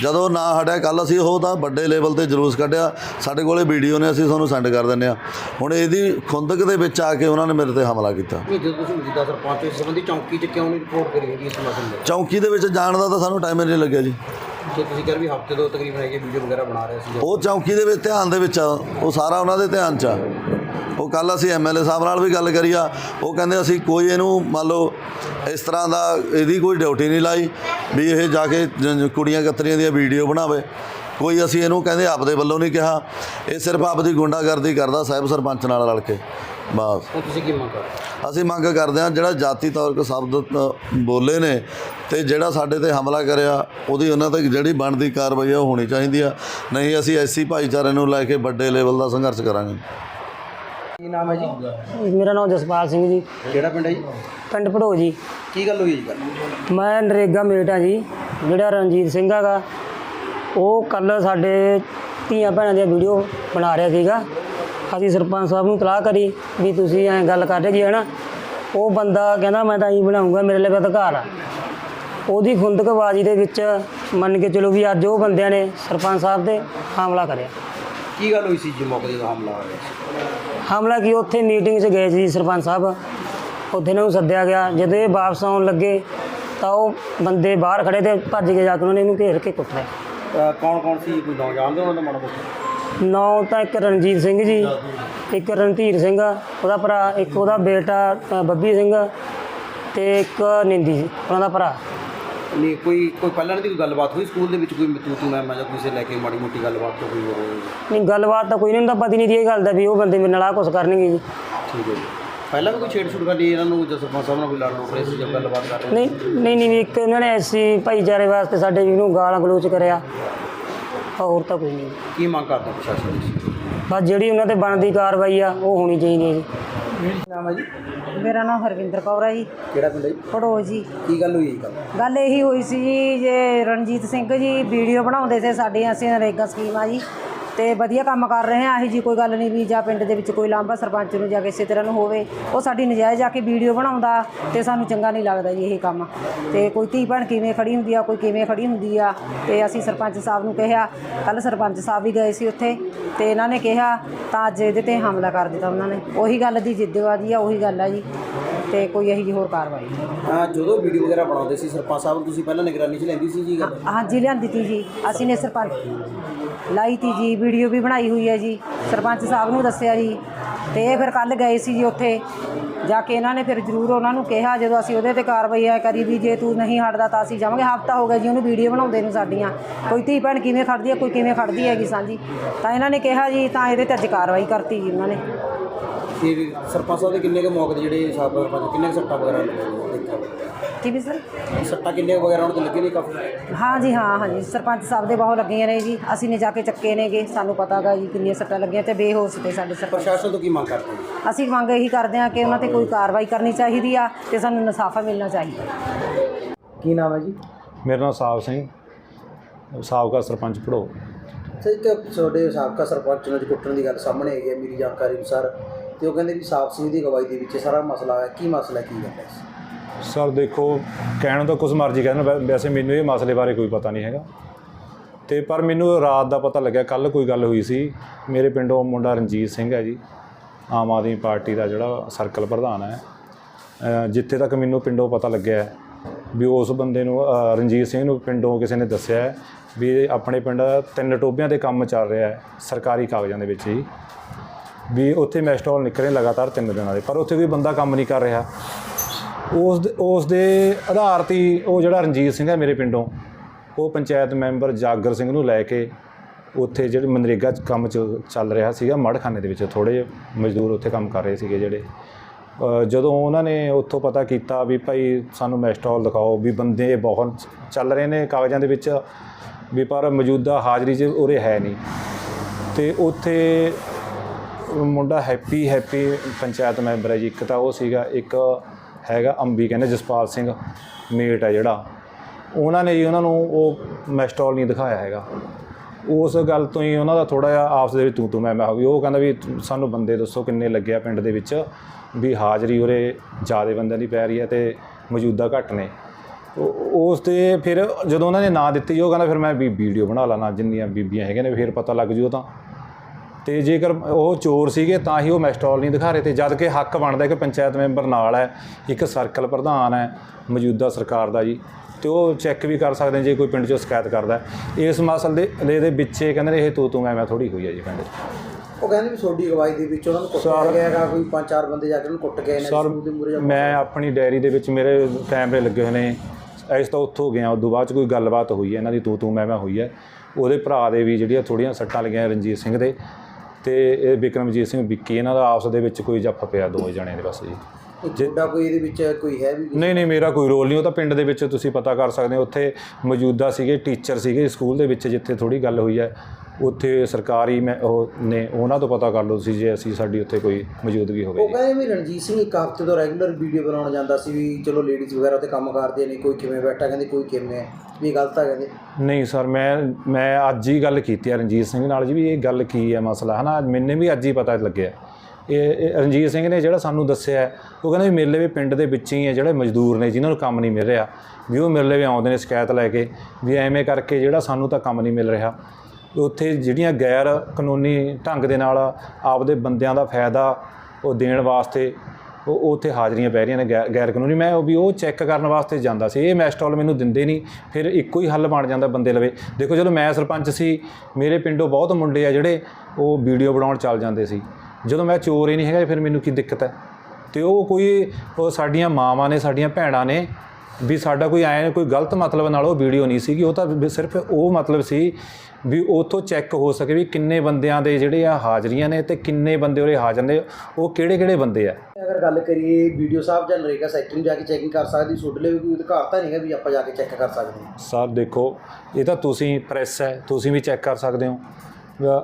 ਜਦੋਂ ਨਾ ਹਟਿਆ ਕੱਲ ਅਸੀਂ ਉਹ ਤਾਂ ਵੱਡੇ ਲੈਵਲ ਤੇ ਜਲੂਸ ਕੱਢਿਆ ਸਾਡੇ ਕੋਲੇ ਵੀਡੀਓ ਨੇ ਅਸੀਂ ਤੁਹਾਨੂੰ ਸੈਂਡ ਕਰ ਦਿੰਦੇ ਆ ਹੁਣ ਇਹਦੀ ਖੁੰਦਕ ਦੇ ਵਿੱਚ ਆ ਕੇ ਉਹਨਾਂ ਨੇ ਮੇਰੇ ਤੇ ਹਮਲਾ ਕੀਤਾ। ਜਦੋਂ ਤੁਸੀਂ ਮੌਜੂਦਾ ਸਰਪੰਚ ਸੰਬੰਧੀ ਚੌਂਕੀ 'ਚ ਕਿਉਂ ਨਹੀਂ ਰਿਪੋਰਟ ਕਰੀ ਹੈਗੀ ਇਸ ਮਸਲੇ ਚੌਂਕੀ ਦੇ ਵਿੱਚ ਜਾਣ ਦਾ ਤਾਂ ਸਾਨੂੰ ਟਾਈਮ ਨਹੀਂ ਲੱਗਿਆ ਜੀ। ਜੇ ਤੁਸੀਂ ਕਹਿ ਵੀ ਹਫ਼ਤੇ ਤੋਂ ਤਕਰੀਬਨ ਹੈਗੇ ਵੀਡੀਓ ਵਗੈਰਾ ਬਣਾ ਰਹੇ ਸੀ ਉਹ ਚੌਂਕੀ ਦੇ ਵਿੱਚ ਧਿਆਨ ਦੇ ਵਿੱਚ ਆ, ਉਹ ਸਾਰਾ ਉਹਨਾਂ ਦੇ ਧਿਆਨ 'ਚ ਆ। ਉਹ ਕੱਲ ਅਸੀਂ ਐਮਐਲਏ ਸਾਹਿਬ ਨਾਲ ਵੀ ਗੱਲ ਕਰੀ ਆ, ਉਹ ਕਹਿੰਦੇ ਅਸੀਂ ਕੋਈ ਇਹਨੂੰ ਮੰਨ ਲਓ ਇਸ ਤਰ੍ਹਾਂ ਦਾ ਇਹਦੀ ਕੋਈ ਡਿਊਟੀ ਨਹੀਂ ਲਾਈ ਵੀ ਇਹ ਜਾ ਕੇ ਕੁੜੀਆਂ ਕਤਰੀਆਂ ਦੀਆਂ ਵੀਡੀਓ ਬਣਾਵੇ। ਕੋਈ ਅਸੀਂ ਇਹਨੂੰ ਕਹਿੰਦੇ ਆਪਦੇ ਵੱਲੋਂ ਨਹੀਂ ਕਿਹਾ, ਇਹ ਸਿਰਫ ਆਪਦੀ ਗੁੰਡਾਗਰਦੀ ਕਰਦਾ ਸਾਹਿਬ ਸਰਪੰਚ ਨਾਲ ਰਲ ਕੇ। ਬਸ। ਤੁਸੀਂ ਕੀ ਮੰਗ ਕਰ ਅਸੀਂ ਮੰਗ ਕਰਦੇ ਹਾਂ ਜਿਹੜਾ ਜਾਤੀ ਤੌਰ ਤੇ ਸ਼ਬਦ ਬੋਲੇ ਨੇ ਤੇ ਜਿਹੜਾ ਸਾਡੇ ਤੇ ਹਮਲਾ ਕਰਿਆ ਉਹਦੀ ਉਹਨਾਂ ਤੇ ਜਿਹੜੀ ਬਣਦੀ ਕਾਰਵਾਈ ਆ ਉਹ ਹੋਣੀ ਚਾਹੀਦੀ ਆ। ਨਹੀਂ ਅਸੀਂ ਐਸੀ ਭਾਈਚਾਰੇ ਨੂੰ ਲੈ ਕੇ ਵੱਡੇ ਲੈਵਲ ਦਾ ਸੰਘਰਸ਼ ਕਰਾਂਗੇ। ਕੀ ਨਾਮ ਹੈ ਜੀ? ਮੇਰਾ ਨਾਮ ਜਸਪਾਲ ਸਿੰਘ ਜੀ। ਕਿਹੜਾ ਪਿੰਡ ਹੈ ਜੀ? ਪਿੰਡ ਭੜੋ ਜੀ। ਕੀ ਗੱਲ ਹੋਈ ਜੀ ਗੱਲ ਮੈਂ ਨਰੇਗਾ ਮੇਟ ਆ ਜੀ ਜਿਹੜਾ ਰਣਜੀਤ ਸਿੰਘ ਹੈਗਾ। ਉਹ ਕੱਲ ਸਾਡੇ ਧੀਆਂ ਭੈਣਾਂ ਦੀਆਂ ਵੀਡੀਓ ਬਣਾ ਰਿਹਾ ਸੀਗਾ। ਅਸੀਂ ਸਰਪੰਚ ਸਾਹਿਬ ਨੂੰ ਤਲਾਹ ਕਰੀ ਵੀ ਤੁਸੀਂ ਐਂ ਗੱਲ ਕਰਦੇ ਜੀ ਹਨਾ? ਉਹ ਬੰਦਾ ਕਹਿੰਦਾ ਮੈਂ ਤਾਂ ਐਂ ਬਣਾਉਂਗਾ ਮੇਰੇ ਲਈ ਅਧਿਕਾਰ ਆ। ਉਹਦੀ ਖੁੰਦਕਬਾਜ਼ੀ ਦੇ ਵਿੱਚ ਮੰਨ ਕੇ ਚਲੋ ਵੀ ਅੱਜ ਉਹ ਬੰਦਿਆਂ ਨੇ ਸਰਪੰਚ ਸਾਹਿਬ ਤੇ ਹਮਲਾ ਕਰਿਆ। ਕੀ ਗੱਲ ਹੋਈ ਸੀ ਜੀ ਮੌਕੇ ਤੇ ਹਮਲਾ ਹੋਇਆ? ਸੀ ਹਮਲਾ ਕੀ? ਉੱਥੇ ਮੀਟਿੰਗ 'ਚ ਗਏ ਸੀ ਸਰਪੰਚ ਸਾਹਿਬ। ਉੱਥੇ ਇਹਨਾਂ ਨੂੰ ਸੱਦਿਆ ਗਿਆ। ਜਦੋਂ ਇਹ ਵਾਪਸ ਆਉਣ ਲੱਗੇ ਤਾਂ ਉਹ ਬੰਦੇ ਬਾਹਰ ਖੜੇ ਤੇ ਭੱਜ ਕੇ ਜਾ ਕੇ ਉਹਨਾਂ ਨੇ ਇਹਨੂੰ ਘੇਰ ਕੇ ਕੁੱਟ ਲਿਆ। ਕੌਣ ਕੌਣ ਸੀ? ਕੋਈ ਜਾਣਦੇ ਹੋ ਉਹਨਾਂ ਦਾ ਮਾੜਾ ਮੋਟਾ? ਨੌ ਤਾਂ ਇੱਕ ਰਣਜੀਤ ਸਿੰਘ ਜੀ ਇੱਕ ਰਣਧੀਰ ਸਿੰਘ ਉਹਦਾ ਭਰਾ ਇੱਕ ਉਹਦਾ ਬੇਟਾ ਅ, ਬੱਬੀ ਸਿੰਘ ਤੇ ਇੱਕ ਨਿੰਦੀ ਸੀ ਉਹਨਾਂ ਦਾ ਭਰਾ। ਨਹੀਂ ਕੋਈ ਕੋਈ ਪਹਿਲਾਂ ਦੀ ਕੋਈ ਗੱਲਬਾਤ ਹੋਈ ਸਕੂਲ ਦੇ ਵਿੱਚ? ਕੋਈ ਤੂੰ ਤੂੰ ਮੈਂ ਮੈਂ ਜਾਂ ਕਿਸੇ ਲੈ ਕੇ ਮਾੜੀ ਮੋਟੀ ਗੱਲਬਾਤ ਤੋਂ ਕੋਈ ਹੋਰ ਹੋਈ? ਨਹੀਂ ਗੱਲਬਾਤ ਤਾਂ ਕੋਈ ਨਹੀਂ ਹੁੰਦਾ ਪਤਾ ਨਹੀਂ ਦੀ ਇਹ ਗੱਲ ਦਾ ਵੀ ਉਹ ਬੰਦੇ ਮੇਰੇ ਨਾਲ ਆ ਕੁਛ ਕਰਨਗੇ ਜੀ। ਠੀਕ ਹੈ ਜੀ। ਪਹਿਲਾਂ ਵੀ ਕੋਈ ਛੇੜ ਛੁੜ ਕਰਨੀ ਇਹਨਾਂ ਨੂੰ ਜਾਂ ਸਰਪੰਚ ਸਾਹਿਬ ਨਾਲ ਕੋਈ ਲੜ ਲੜ ਰਹੇ ਸੀ ਜਾਂ ਗੱਲਬਾਤ ਕਰ ਰਹੇ? ਨਹੀਂ ਨਹੀਂ ਨਹੀਂ ਇੱਕ ਉਹਨਾਂ ਨੇ ਐਸੀ ਭਾਈਚਾਰੇ ਵਾਸਤੇ ਸਾਡੇ ਵੀ ਨੂੰ ਗਾਲਾਂ ਗਲੋਚ ਕਰਿਆ। ਹੋਰ ਤਾਂ ਕੋਈ ਨਹੀਂ। ਕੀ ਮੰਗ ਕਰਦੇ ਹੋ ਪ੍ਰਸ਼ਾਸਨ ਦੀ ਬਸ ਜਿਹੜੀ ਉਹਨਾਂ ਤੇ ਬਣਦੀ ਕਾਰਵਾਈ ਆ ਉਹ ਹੋਣੀ ਚਾਹੀਦੀ ਹੈ ਜੀ। ਨਾਮ ਹੈ ਜੀ? ਮੇਰਾ ਨਾਮ ਹਰਵਿੰਦਰ ਕੌਰ ਹੈ ਜੀ। ਕਿਹੜਾ ਪਿੰਡ ਹੈ ਜੀ? ਪੜੋ ਜੀ। ਕੀ ਗੱਲ ਹੋਈ ਜੀ ਕੱਲ ਗੱਲ ਇਹੀ ਹੋਈ ਸੀ ਜੀ ਜੇ ਰਣਜੀਤ ਸਿੰਘ ਜੀ ਵੀਡੀਓ ਬਣਾਉਂਦੇ ਸੀ ਸਾਡੀ ਅਸੀਂ ਨਰੇਗਾ ਸਕੀਮ ਆ ਜੀ। ਤੇ ਵਧੀਆ ਕੰਮ ਕਰ ਰਹੇ ਆ ਇਹੀ ਜੀ ਕੋਈ ਗੱਲ ਨਹੀਂ ਵੀ ਜਾਂ ਪਿੰਡ ਦੇ ਵਿੱਚ ਕੋਈ ਲਾਂਭਾ ਸਰਪੰਚ ਨੂੰ ਜਾਂ ਕਿਸੇ ਤਰ੍ਹਾਂ ਨੂੰ ਹੋਵੇ, ਉਹ ਸਾਡੀ ਨਜਾਇਜ਼ ਆ ਕੇ ਵੀਡੀਓ ਬਣਾਉਂਦਾ ਤੇ ਸਾਨੂੰ ਚੰਗਾ ਨਹੀਂ ਲੱਗਦਾ ਜੀ ਇਹ ਕੰਮ। ਤੇ ਕੋਈ ਧੀ ਭੈਣ ਕਿਵੇਂ ਖੜੀ ਹੁੰਦੀ ਆ, ਕੋਈ ਕਿਵੇਂ ਖੜੀ ਹੁੰਦੀ ਆ, ਤੇ ਅਸੀਂ ਸਰਪੰਚ ਸਾਹਿਬ ਨੂੰ ਕਿਹਾ ਕੱਲ ਸਰਪੰਚ ਸਾਹਿਬ ਵੀ ਗਏ ਸੀ ਉੱਥੇ, ਤੇ ਇਹਨਾਂ ਨੇ ਕਿਹਾ ਤਾਂ ਅੱਜ ਇਹਦੇ ਤੇ ਹਮਲਾ ਕਰ ਦਿੱਤਾ ਉਹਨਾਂ ਨੇ। ਉਹੀ ਗੱਲ ਦੀ ਜਿੱਦਵਾਦੀ ਆ, ਉਹੀ ਗੱਲ ਆ ਜੀ। ਤੇ ਕੋਈ ਇਹੀ ਜੀ ਹੋਰ ਕਾਰਵਾਈ ਨਹੀਂ। ਹਾਂ ਜਦੋਂ ਵੀਡੀਓ ਵਗੈਰਾ ਬਣਾਉਂਦੇ ਸੀ ਸਰਪੰਚ ਸਾਹਿਬ ਨੂੰ ਤੁਸੀਂ ਪਹਿਲਾਂ ਨਿਗਰਾਨੀ 'ਚ ਲੈਂਦੀ ਸੀ ਜੀ ਗੱਲ? ਹਾਂਜੀ ਲਿਆਂਦੀ ਤੀ ਜੀ। ਅਸੀਂ ਨੇ ਸਰਪੰਚ ਲਾਈ ਤੀ ਜੀ ਵੀਡੀਓ ਵੀ ਬਣਾਈ ਹੋਈ ਹੈ ਜੀ। ਸਰਪੰਚ ਸਾਹਿਬ ਨੂੰ ਦੱਸਿਆ ਜੀ। ਤੇ ਇਹ ਫਿਰ ਕੱਲ ਗਏ ਸੀ ਜੀ ਉੱਥੇ। ਜਾ ਕੇ ਇਹਨਾਂ ਨੇ ਫਿਰ ਜ਼ਰੂਰ ਉਹਨਾਂ ਨੂੰ ਕਿਹਾ ਜਦੋਂ ਅਸੀਂ ਉਹਦੇ ਤੇ ਕਾਰਵਾਈ ਆ ਕਰੀ ਵੀ ਜੇ ਤੂੰ ਨਹੀਂ ਹਟਦਾ ਤਾਂ ਅਸੀਂ ਜਾਵਾਂਗੇ। ਹਫਤਾ ਹੋ ਗਿਆ ਜੀ ਉਹਨੂੰ ਵੀਡੀਓ ਬਣਾਉਂਦੇ ਨੂੰ ਸਾਡੀਆਂ। ਕੋਈ ਧੀ ਭੈਣ ਕਿਵੇਂ ਖੜਦੀ ਹੈ ਕੋਈ ਕਿਵੇਂ ਖੜਦੀ ਹੈਗੀ ਸਾਂਝੀ। ਤਾਂ ਇਹਨਾਂ ਨੇ ਕਿਹਾ ਜੀ ਤਾਂ ਇਹਦੇ ਤੇ ਅੱਜ ਕਾਰਵਾਈ ਕਰਤੀ ਜੀ ਉਹਨਾਂ ਨੇ। ਤੇ ਸਰਪੰਚ ਸਾਹਿਬ ਦੇ ਕਿੰਨੇ ਕੁ ਮੌਕੇ ਤੇ ਜਿਹੜੇ ਸਾਬਕਾ ਸਰਪੰਚ ਕਿੰਨੇ ਕੁ ਸੱਟਾਂ ਵਗੈਰਾ ਲੱਗੀਆਂ ਕੀ ਵੀ ਸਰ? ਸੱਟਾਂ ਕਿੰਨੇ ਕੁ ਵਗੈਰਾ ਉਹਨਾਂ ਤੇ ਲੱਗੇ ਨੇ ਕਾਫੀ? ਹਾਂ ਜੀ ਹਾਂ ਹਾਂਜੀ ਸਰਪੰਚ ਸਾਹਿਬ ਦੇ ਬਹੁਤ ਲੱਗੀਆਂ ਨੇ ਜੀ। ਅਸੀਂ ਨੇ ਜਾ ਕੇ ਚੱਕੇ ਨੇਗੇ। ਸਾਨੂੰ ਪਤਾ ਗਾ ਜੀ ਕਿੰਨੀਆਂ ਸੱਟਾਂ ਲੱਗੀਆਂ ਤੇ ਬੇਹੋਸ਼ ਤੇ ਸਾਡੇ ਸਰਪੰਚ। ਪ੍ਰਸ਼ਾਸਨ ਤੋਂ ਕੀ ਮੰਗ ਕਰਦੇ ਹੋ? ਅਸੀਂ ਮੰਗ ਇਹੀ ਕਰਦੇ ਹਾਂ ਕਿ ਉਹਨਾਂ ਤੇ ਕੋਈ ਕਾਰਵਾਈ ਕਰਨੀ ਚਾਹੀਦੀ ਆ ਤੇ ਸਾਨੂੰ ਇਨਸਾਫ ਮਿਲਣਾ ਚਾਹੀਦਾ। ਕੀ ਨਾਮ ਹੈ ਜੀ? ਮੇਰਾ ਨਾਮ ਸਾਬ ਸਿੰਘ। ਸਾਬਕਾ ਸਰਪੰਚ ਪੜੋ ਸਰ ਇੱਕ ਤੁਹਾਡੇ ਸਾਬਕਾ ਸਰਪੰਚ ਨਾਲ ਕੁੱਟਣ ਦੀ ਗੱਲ ਸਾਹਮਣੇ ਆਈ ਹੈ। ਮੇਰੀ ਜਾਣਕਾਰੀ ਅਨੁਸਾਰ ਤੇ ਉਹ ਕਹਿੰਦੇ ਵੀ ਸਾਫ਼ ਸਿੰਘ ਦੀ ਅਗਵਾਈ ਦੇ ਵਿੱਚ ਇਹ ਸਾਰਾ ਮਸਲਾ ਹੈ। ਕੀ ਮਸਲਾ ਕੀ ਗੱਲ ਹੈ ਸਰ ਦੇਖੋ ਕਹਿਣ ਨੂੰ ਤਾਂ ਕੁਝ ਮਰਜ਼ੀ ਕਹਿਣ ਵੈ- ਵੈਸੇ ਮੈਨੂੰ ਇਹ ਮਸਲੇ ਬਾਰੇ ਕੋਈ ਪਤਾ ਨਹੀਂ ਹੈਗਾ। ਤੇ ਪਰ ਮੈਨੂੰ ਰਾਤ ਦਾ ਪਤਾ ਲੱਗਿਆ ਕੱਲ ਕੋਈ ਗੱਲ ਹੋਈ ਸੀ। ਮੇਰੇ ਪਿੰਡੋਂ ਮੁੰਡਾ ਰਣਜੀਤ ਸਿੰਘ ਹੈ ਜੀ। ਆਮ ਆਦਮੀ ਪਾਰਟੀ ਦਾ ਜਿਹੜਾ ਸਰਕਲ ਪ੍ਰਧਾਨ ਹੈ। ਅ, ਜਿੱਥੇ ਤੱਕ ਮੈਨੂੰ ਪਿੰਡੋਂ ਪਤਾ ਲੱਗਿਆ ਹੈ ਵੀ ਉਸ ਬੰਦੇ ਨੂੰ ਅ, ਰਣਜੀਤ ਸਿੰਘ ਨੂੰ ਪਿੰਡੋਂ ਕਿਸੇ ਨੇ ਦੱਸਿਆ ਹੈ ਵੀ ਆਪਣੇ ਪਿੰਡ ਤਿੰਨ ਟੋਬਿਆਂ ਦੇ ਕੰਮ ਚੱਲ ਰਿਹਾ ਹੈ ਸਰਕਾਰੀ ਕਾਗਜ਼ਾਂ ਦੇ ਵਿੱਚ ਜੀ ਵੀ ਉੱਥੇ ਮੈਸਟਾਲ ਨਿਕਲੇ ਲਗਾਤਾਰ ਤਿੰਨ ਦਿਨਾਂ ਦੇ, ਪਰ ਉੱਥੇ ਕੋਈ ਬੰਦਾ ਕੰਮ ਨਹੀਂ ਕਰ ਰਿਹਾ। ਉਸ ਦੇ- ਉਸ ਦੇ ਆਧਾਰ ਤੇ ਉਹ ਜਿਹੜਾ ਰਣਜੀਤ ਸਿੰਘ ਹੈ ਮੇਰੇ ਪਿੰਡੋਂ, ਉਹ ਪੰਚਾਇਤ ਮੈਂਬਰ ਜਾਗਰ ਸਿੰਘ ਨੂੰ ਲੈ ਕੇ ਉੱਥੇ ਜਿਹੜੇ ਮਨਰੇਗਾ 'ਚ ਕੰਮ ਚ ਚੱਲ ਰਿਹਾ ਸੀਗਾ, ਮੜਖਾਨੇ ਦੇ ਵਿੱਚ ਥੋੜੇ ਮਜ਼ਦੂਰ ਉੱਥੇ ਕੰਮ ਕਰ ਰਹੇ ਸੀਗੇ ਜਿਹੜੇ। ਜਦੋਂ ਉਹਨਾਂ ਨੇ ਉੱਥੋਂ ਪਤਾ ਕੀਤਾ ਵੀ ਭਾਈ ਸਾਨੂੰ ਮੈਸਟੋਲ ਦਿਖਾਓ, ਵੀ ਬੰਦੇ ਬਹੁਤ ਚੱਲ ਰਹੇ ਨੇ ਕਾਗਜ਼ਾਂ ਦੇ ਵਿੱਚ, ਵੀ ਪਰ ਮੌਜੂਦਾ ਹਾਜ਼ਰੀ 'ਚ ਉਰੇ ਹੈ ਨਹੀਂ। ਤੇ ਉੱਥੇ ਮੁੰਡਾ ਹੈਪੀ ਹੈਪੀ ਪੰਚਾਇਤ ਮੈਂਬਰ ਹੈ ਜੀ। ਇੱਕ ਤਾਂ ਉਹ ਸੀਗਾ, ਇੱਕ ਹੈਗਾ ਅੰਬੀ ਕਹਿੰਦੇ ਜਸਪਾਲ ਸਿੰਘ, ਮੇਟ ਹੈ ਜਿਹੜਾ। ਉਹਨਾਂ ਨੇ ਜੀ ਉਹਨਾਂ ਨੂੰ ਉਹ ਮੈਸਟੋਲ ਨਹੀਂ ਦਿਖਾਇਆ ਹੈਗਾ। ਉਸ ਗੱਲ ਤੋਂ ਹੀ ਉਹਨਾਂ ਦਾ ਥੋੜਾ ਜਿਹਾ ਆਪਸ ਦੇ ਵਿੱਚ ਤੂੰ ਤੂੰ ਮੈਂ ਮੈਂ ਹੋ ਗਈ ਉਹ ਕਹਿੰਦਾ ਵੀ ਸਾਨੂੰ ਬੰਦੇ ਦੱਸੋ ਕਿੰਨੇ ਲੱਗਿਆ ਪਿੰਡ ਦੇ ਵਿੱਚ ਵੀ ਹਾਜ਼ਰੀ ਉਰੇ ਜ਼ਿਆਦਾ ਬੰਦਿਆਂ ਦੀ ਪੈ ਰਹੀ ਹੈ ਤੇ ਮੌਜੂਦਾ ਘੱਟ ਨੇ। ਉਸ ਤੇ ਫਿਰ ਜਦੋਂ ਉਹਨਾਂ ਨੇ ਨਾਂ ਦਿੱਤੀ, ਉਹ ਕਹਿੰਦਾ ਫਿਰ ਮੈਂ ਵੀ ਵੀਡੀਓ ਬਣਾ ਲਾਣਾ ਜਿੰਨੀਆਂ ਬੀਬੀਆਂ ਹੈਗੀਆਂ ਨੇ, ਫਿਰ ਪਤਾ ਲੱਗ ਜੂ ਤਾਂ। ਤੇ ਜੇਕਰ ਉਹ ਚੋਰ ਸੀਗੇ ਤਾਂ ਹੀ ਉਹ ਮੈਸਟਾਲ ਨਹੀਂ ਦਿਖਾ ਰਹੇ ਤੇ ਜਦ ਕਿ ਹੱਕ ਬਣਦਾ ਕਿ ਪੰਚਾਇਤ ਮੈਂਬਰ ਨਾਲ ਹੈ ਇੱਕ ਸਰਕਲ ਪ੍ਰਧਾਨ ਹੈ ਮੌਜੂਦਾ ਸਰਕਾਰ ਦਾ ਜੀ। ਤੇ ਉਹ ਚੈੱਕ ਵੀ ਕਰ ਸਕਦੇ ਜੇ ਕੋਈ ਪਿੰਡ 'ਚੋਂ ਸ਼ਿਕਾਇਤ ਕਰਦਾ। ਇਸ ਮਸਲੇ ਦੇ ਦੇ ਵਿੱਚੇ ਕਹਿੰਦੇ ਨੇ ਇਹ ਤੂੰ ਤੂੰ ਮੈਂ ਮੈਂ ਥੋੜੀ ਹੋਈ ਹੈ ਜੀ ਪਿੰਡ 'ਚ। ਉਹ ਕਹਿੰਦੇ ਵੀ ਤੁਹਾਡੀ ਅਗਵਾਈ ਦੇ ਵਿੱਚ ਉਹਨਾਂ ਨੂੰ ਕੁੱਟਿਆ ਗਿਆ ਹੈਗਾ ਕੋਈ ਪੰਜ ਚਾਰ ਬੰਦੇ ਜਾ ਕੇ ਉਹਨੂੰ ਕੁੱਟ ਗਏ ਨੇ ਸਰ ਸਕੂਲ ਦੇ ਮੈਂ ਆਪਣੀ ਡਾਇਰੀ ਦੇ ਵਿੱਚ ਮੇਰੇ ਕੈਮਰੇ ਲੱਗੇ ਹੋਏ ਨੇ। ਇਸ ਤੋਂ ਉੱਥੋਂ ਗਿਆ ਉਦੋਂ ਬਾਅਦ ਚ ਕੋਈ ਗੱਲਬਾਤ ਹੋਈ ਹੈ ਇਹਨਾਂ ਦੀ ਤੂੰ ਤੂੰ ਮੈਂ ਮੈਂ ਹੋਈ ਹੈ। ਉਹਦੇ ਭਰਾ ਦੇ ਵੀ ਜਿਹੜੀਆਂ ਥੋੜੀਆਂ ਸੱਟਾਂ ਲੱਗੀਆਂ ਰਣਜੀਤ ਸਿੰਘ ਦੇ। ਤੇ ਇਹ ਵਿਕਰਮਜੀਤ ਸਿੰਘ ਵਿੱਕੀ ਇਹਨਾਂ ਦਾ ਆਪਸ ਦੇ ਵਿੱਚ ਕੋਈ ਜੱਫ ਪਿਆ ਦੋ ਜਣਿਆਂ ਦੇ ਬਸ ਜੀ। ਤੁਹਾਡਾ ਕੋਈ ਇਹਦੇ ਵਿੱਚ ਕੋਈ ਹੈ ਵੀ ਨਹੀਂ? ਨਹੀਂ ਮੇਰਾ ਕੋਈ ਰੋਲ ਨਹੀਂ ਉਹ ਤਾਂ ਪਿੰਡ ਦੇ ਵਿੱਚ ਤੁਸੀਂ ਪਤਾ ਕਰ ਸਕਦੇ ਹੋ ਉੱਥੇ ਮੌਜੂਦਾ ਸੀਗੇ ਟੀਚਰ ਸੀਗੇ ਸਕੂਲ ਦੇ ਵਿੱਚ ਜਿੱਥੇ ਥੋੜੀ ਗੱਲ ਹੋਈ ਹੈ। ਉੱਥੇ ਸਰਕਾਰੀ ਮੈਂ ਉਹ ਨੇ ਉਹਨਾਂ ਤੋਂ ਪਤਾ ਕਰ ਲਓ ਤੁਸੀਂ ਜੇ ਅਸੀਂ ਸਾਡੀ ਉੱਥੇ ਕੋਈ ਮੌਜੂਦਗੀ ਹੋਵੇ ਉਹ ਕਹਿੰਦੇ ਵੀ ਰਣਜੀਤ ਸਿੰਘ ਇੱਕ ਹਫ਼ਤੇ ਤੋਂ ਰੈਗੂਲਰ ਵੀਡੀਓ ਬਣਾਉਣ ਜਾਂਦਾ ਸੀ ਵੀ ਚਲੋ ਲੇਡੀਜ਼ ਵਗੈਰਾ ਤੇ ਕੰਮ ਕਰਦੇ ਨੇ ਕੋਈ ਕਿਵੇਂ ਬੈਠਾ ਕਹਿੰਦੇ ਕੋਈ ਕਿਵੇਂ ਵੀ ਗਲਤ ਆ ਕਹਿੰਦੇ। ਨਹੀਂ ਸਰ ਮੈਂ ਮੈਂ ਅੱਜ ਹੀ ਗੱਲ ਕੀਤੀ ਹੈ ਰਣਜੀਤ ਸਿੰਘ ਨਾਲ ਜੀ ਵੀ ਇਹ ਗੱਲ ਕੀ ਹੈ ਮਸਲਾ ਹਨਾ? ਮੈਨੂੰ ਵੀ ਅੱਜ ਹੀ ਪਤਾ ਲੱਗਿਆ। ਇਹ ਰਣਜੀਤ ਸਿੰਘ ਨੇ ਜਿਹੜਾ ਸਾਨੂੰ ਦੱਸਿਆ ਉਹ ਕਹਿੰਦਾ ਵੀ ਮੇਰੇ ਵੀ ਪਿੰਡ ਦੇ ਵਿੱਚ ਹੀ ਹੈ ਜਿਹੜੇ ਮਜ਼ਦੂਰ ਨੇ ਜਿਨ੍ਹਾਂ ਨੂੰ ਕੰਮ ਨਹੀਂ ਮਿਲ ਰਿਹਾ ਵੀ ਉਹ ਮੇਰੇ ਵੀ ਆਉਂਦੇ ਨੇ ਸ਼ਿਕਾਇਤ ਲੈ ਕੇ ਵੀ ਐਵੇਂ ਕਰਕੇ ਜਿਹੜਾ ਸਾਨੂੰ ਤਾਂ ਕੰਮ ਨਹੀਂ ਮਿਲ ਰਿਹਾ। ਉੱਥੇ ਜਿਹੜੀਆਂ ਗੈਰ ਕਾਨੂੰਨੀ ਢੰਗ ਦੇ ਨਾਲ ਆਪਦੇ ਬੰਦਿਆਂ ਦਾ ਫਾਇਦਾ ਉਹ ਦੇਣ ਵਾਸਤੇ ਉਹ ਉਹ ਉੱਥੇ ਹਾਜ਼ਰੀਆਂ ਪੈ ਰਹੀਆਂ ਨੇ ਗੈਰ ਗੈਰ ਕਾਨੂੰਨੀ। ਮੈਂ ਉਹ ਵੀ ਉਹ ਚੈੱਕ ਕਰਨ ਵਾਸਤੇ ਜਾਂਦਾ ਸੀ। ਇਹ ਮੈਸਟਾਲ ਮੈਨੂੰ ਦਿੰਦੇ ਨਹੀਂ। ਫਿਰ ਇੱਕੋ ਹੀ ਹੱਲ ਬਣ ਜਾਂਦਾ ਬੰਦੇ ਲਵੇ। ਦੇਖੋ ਜਦੋਂ ਮੈਂ ਸਰਪੰਚ ਸੀ, ਮੇਰੇ ਪਿੰਡੋਂ ਬਹੁਤ ਮੁੰਡੇ ਆ ਜਿਹੜੇ ਉਹ ਵੀਡੀਓ ਬਣਾਉਣ ਚੱਲ ਜਾਂਦੇ ਸੀ। ਜਦੋਂ ਮੈਂ ਚੋਰ ਹੀ ਨਹੀਂ ਹੈਗਾ, ਫਿਰ ਮੈਨੂੰ ਕੀ ਦਿੱਕਤ ਹੈ? ਤੇ ਉਹ ਕੋਈ, ਉਹ ਸਾਡੀਆਂ ਮਾਵਾਂ ਨੇ, ਸਾਡੀਆਂ ਭੈਣਾਂ ਨੇ ਵੀ ਸਾਡਾ ਕੋਈ ਐਂ ਕੋਈ ਗਲਤ ਮਤਲਬ ਨਾਲ ਉਹ ਵੀਡੀਓ ਨਹੀਂ ਸੀਗੀ ਉਹ ਤਾਂ ਵੀ ਸਿਰਫ ਉਹ ਮਤਲਬ ਸੀ ਵੀ ਉਥੋਂ ਚੈੱਕ ਹੋ ਸਕੇ ਵੀ ਕਿੰਨੇ ਬੰਦਿਆਂ ਦੇ ਜਿਹੜੇ ਆ ਹਾਜ਼ਰੀਆਂ ਨੇ ਤੇ ਕਿੰਨੇ ਬੰਦੇ ਉਰੇ ਹਾਜ਼ਰ ਨੇ ਉਹ ਕਿਹੜੇ ਕਿਹੜੇ ਬੰਦੇ ਆ। ਅਗਰ ਗੱਲ ਕਰੀਏ ਵੀਡੀਓ ਸਾਹਿਬ ਜਾਂ ਨਰੇਗਾ ਸੈਕਟਰ ਨੂੰ ਜਾ ਕੇ ਚੈਕਿੰਗ ਕਰ ਸਕਦੀ ਸੁੱਟ ਲਈ ਕੋਈ ਅਧਿਕਾਰ ਤਾਂ ਨਹੀਂ ਹੈ ਵੀ ਆਪਾਂ ਜਾ ਕੇ ਚੈੱਕ ਕਰ ਸਕਦੇ ਹਾਂ। ਸਰ ਦੇਖੋ ਇਹ ਤਾਂ ਤੁਸੀਂ ਪ੍ਰੈਸ ਹੈ ਤੁਸੀਂ ਵੀ ਚੈੱਕ ਕਰ ਸਕਦੇ ਹੋ।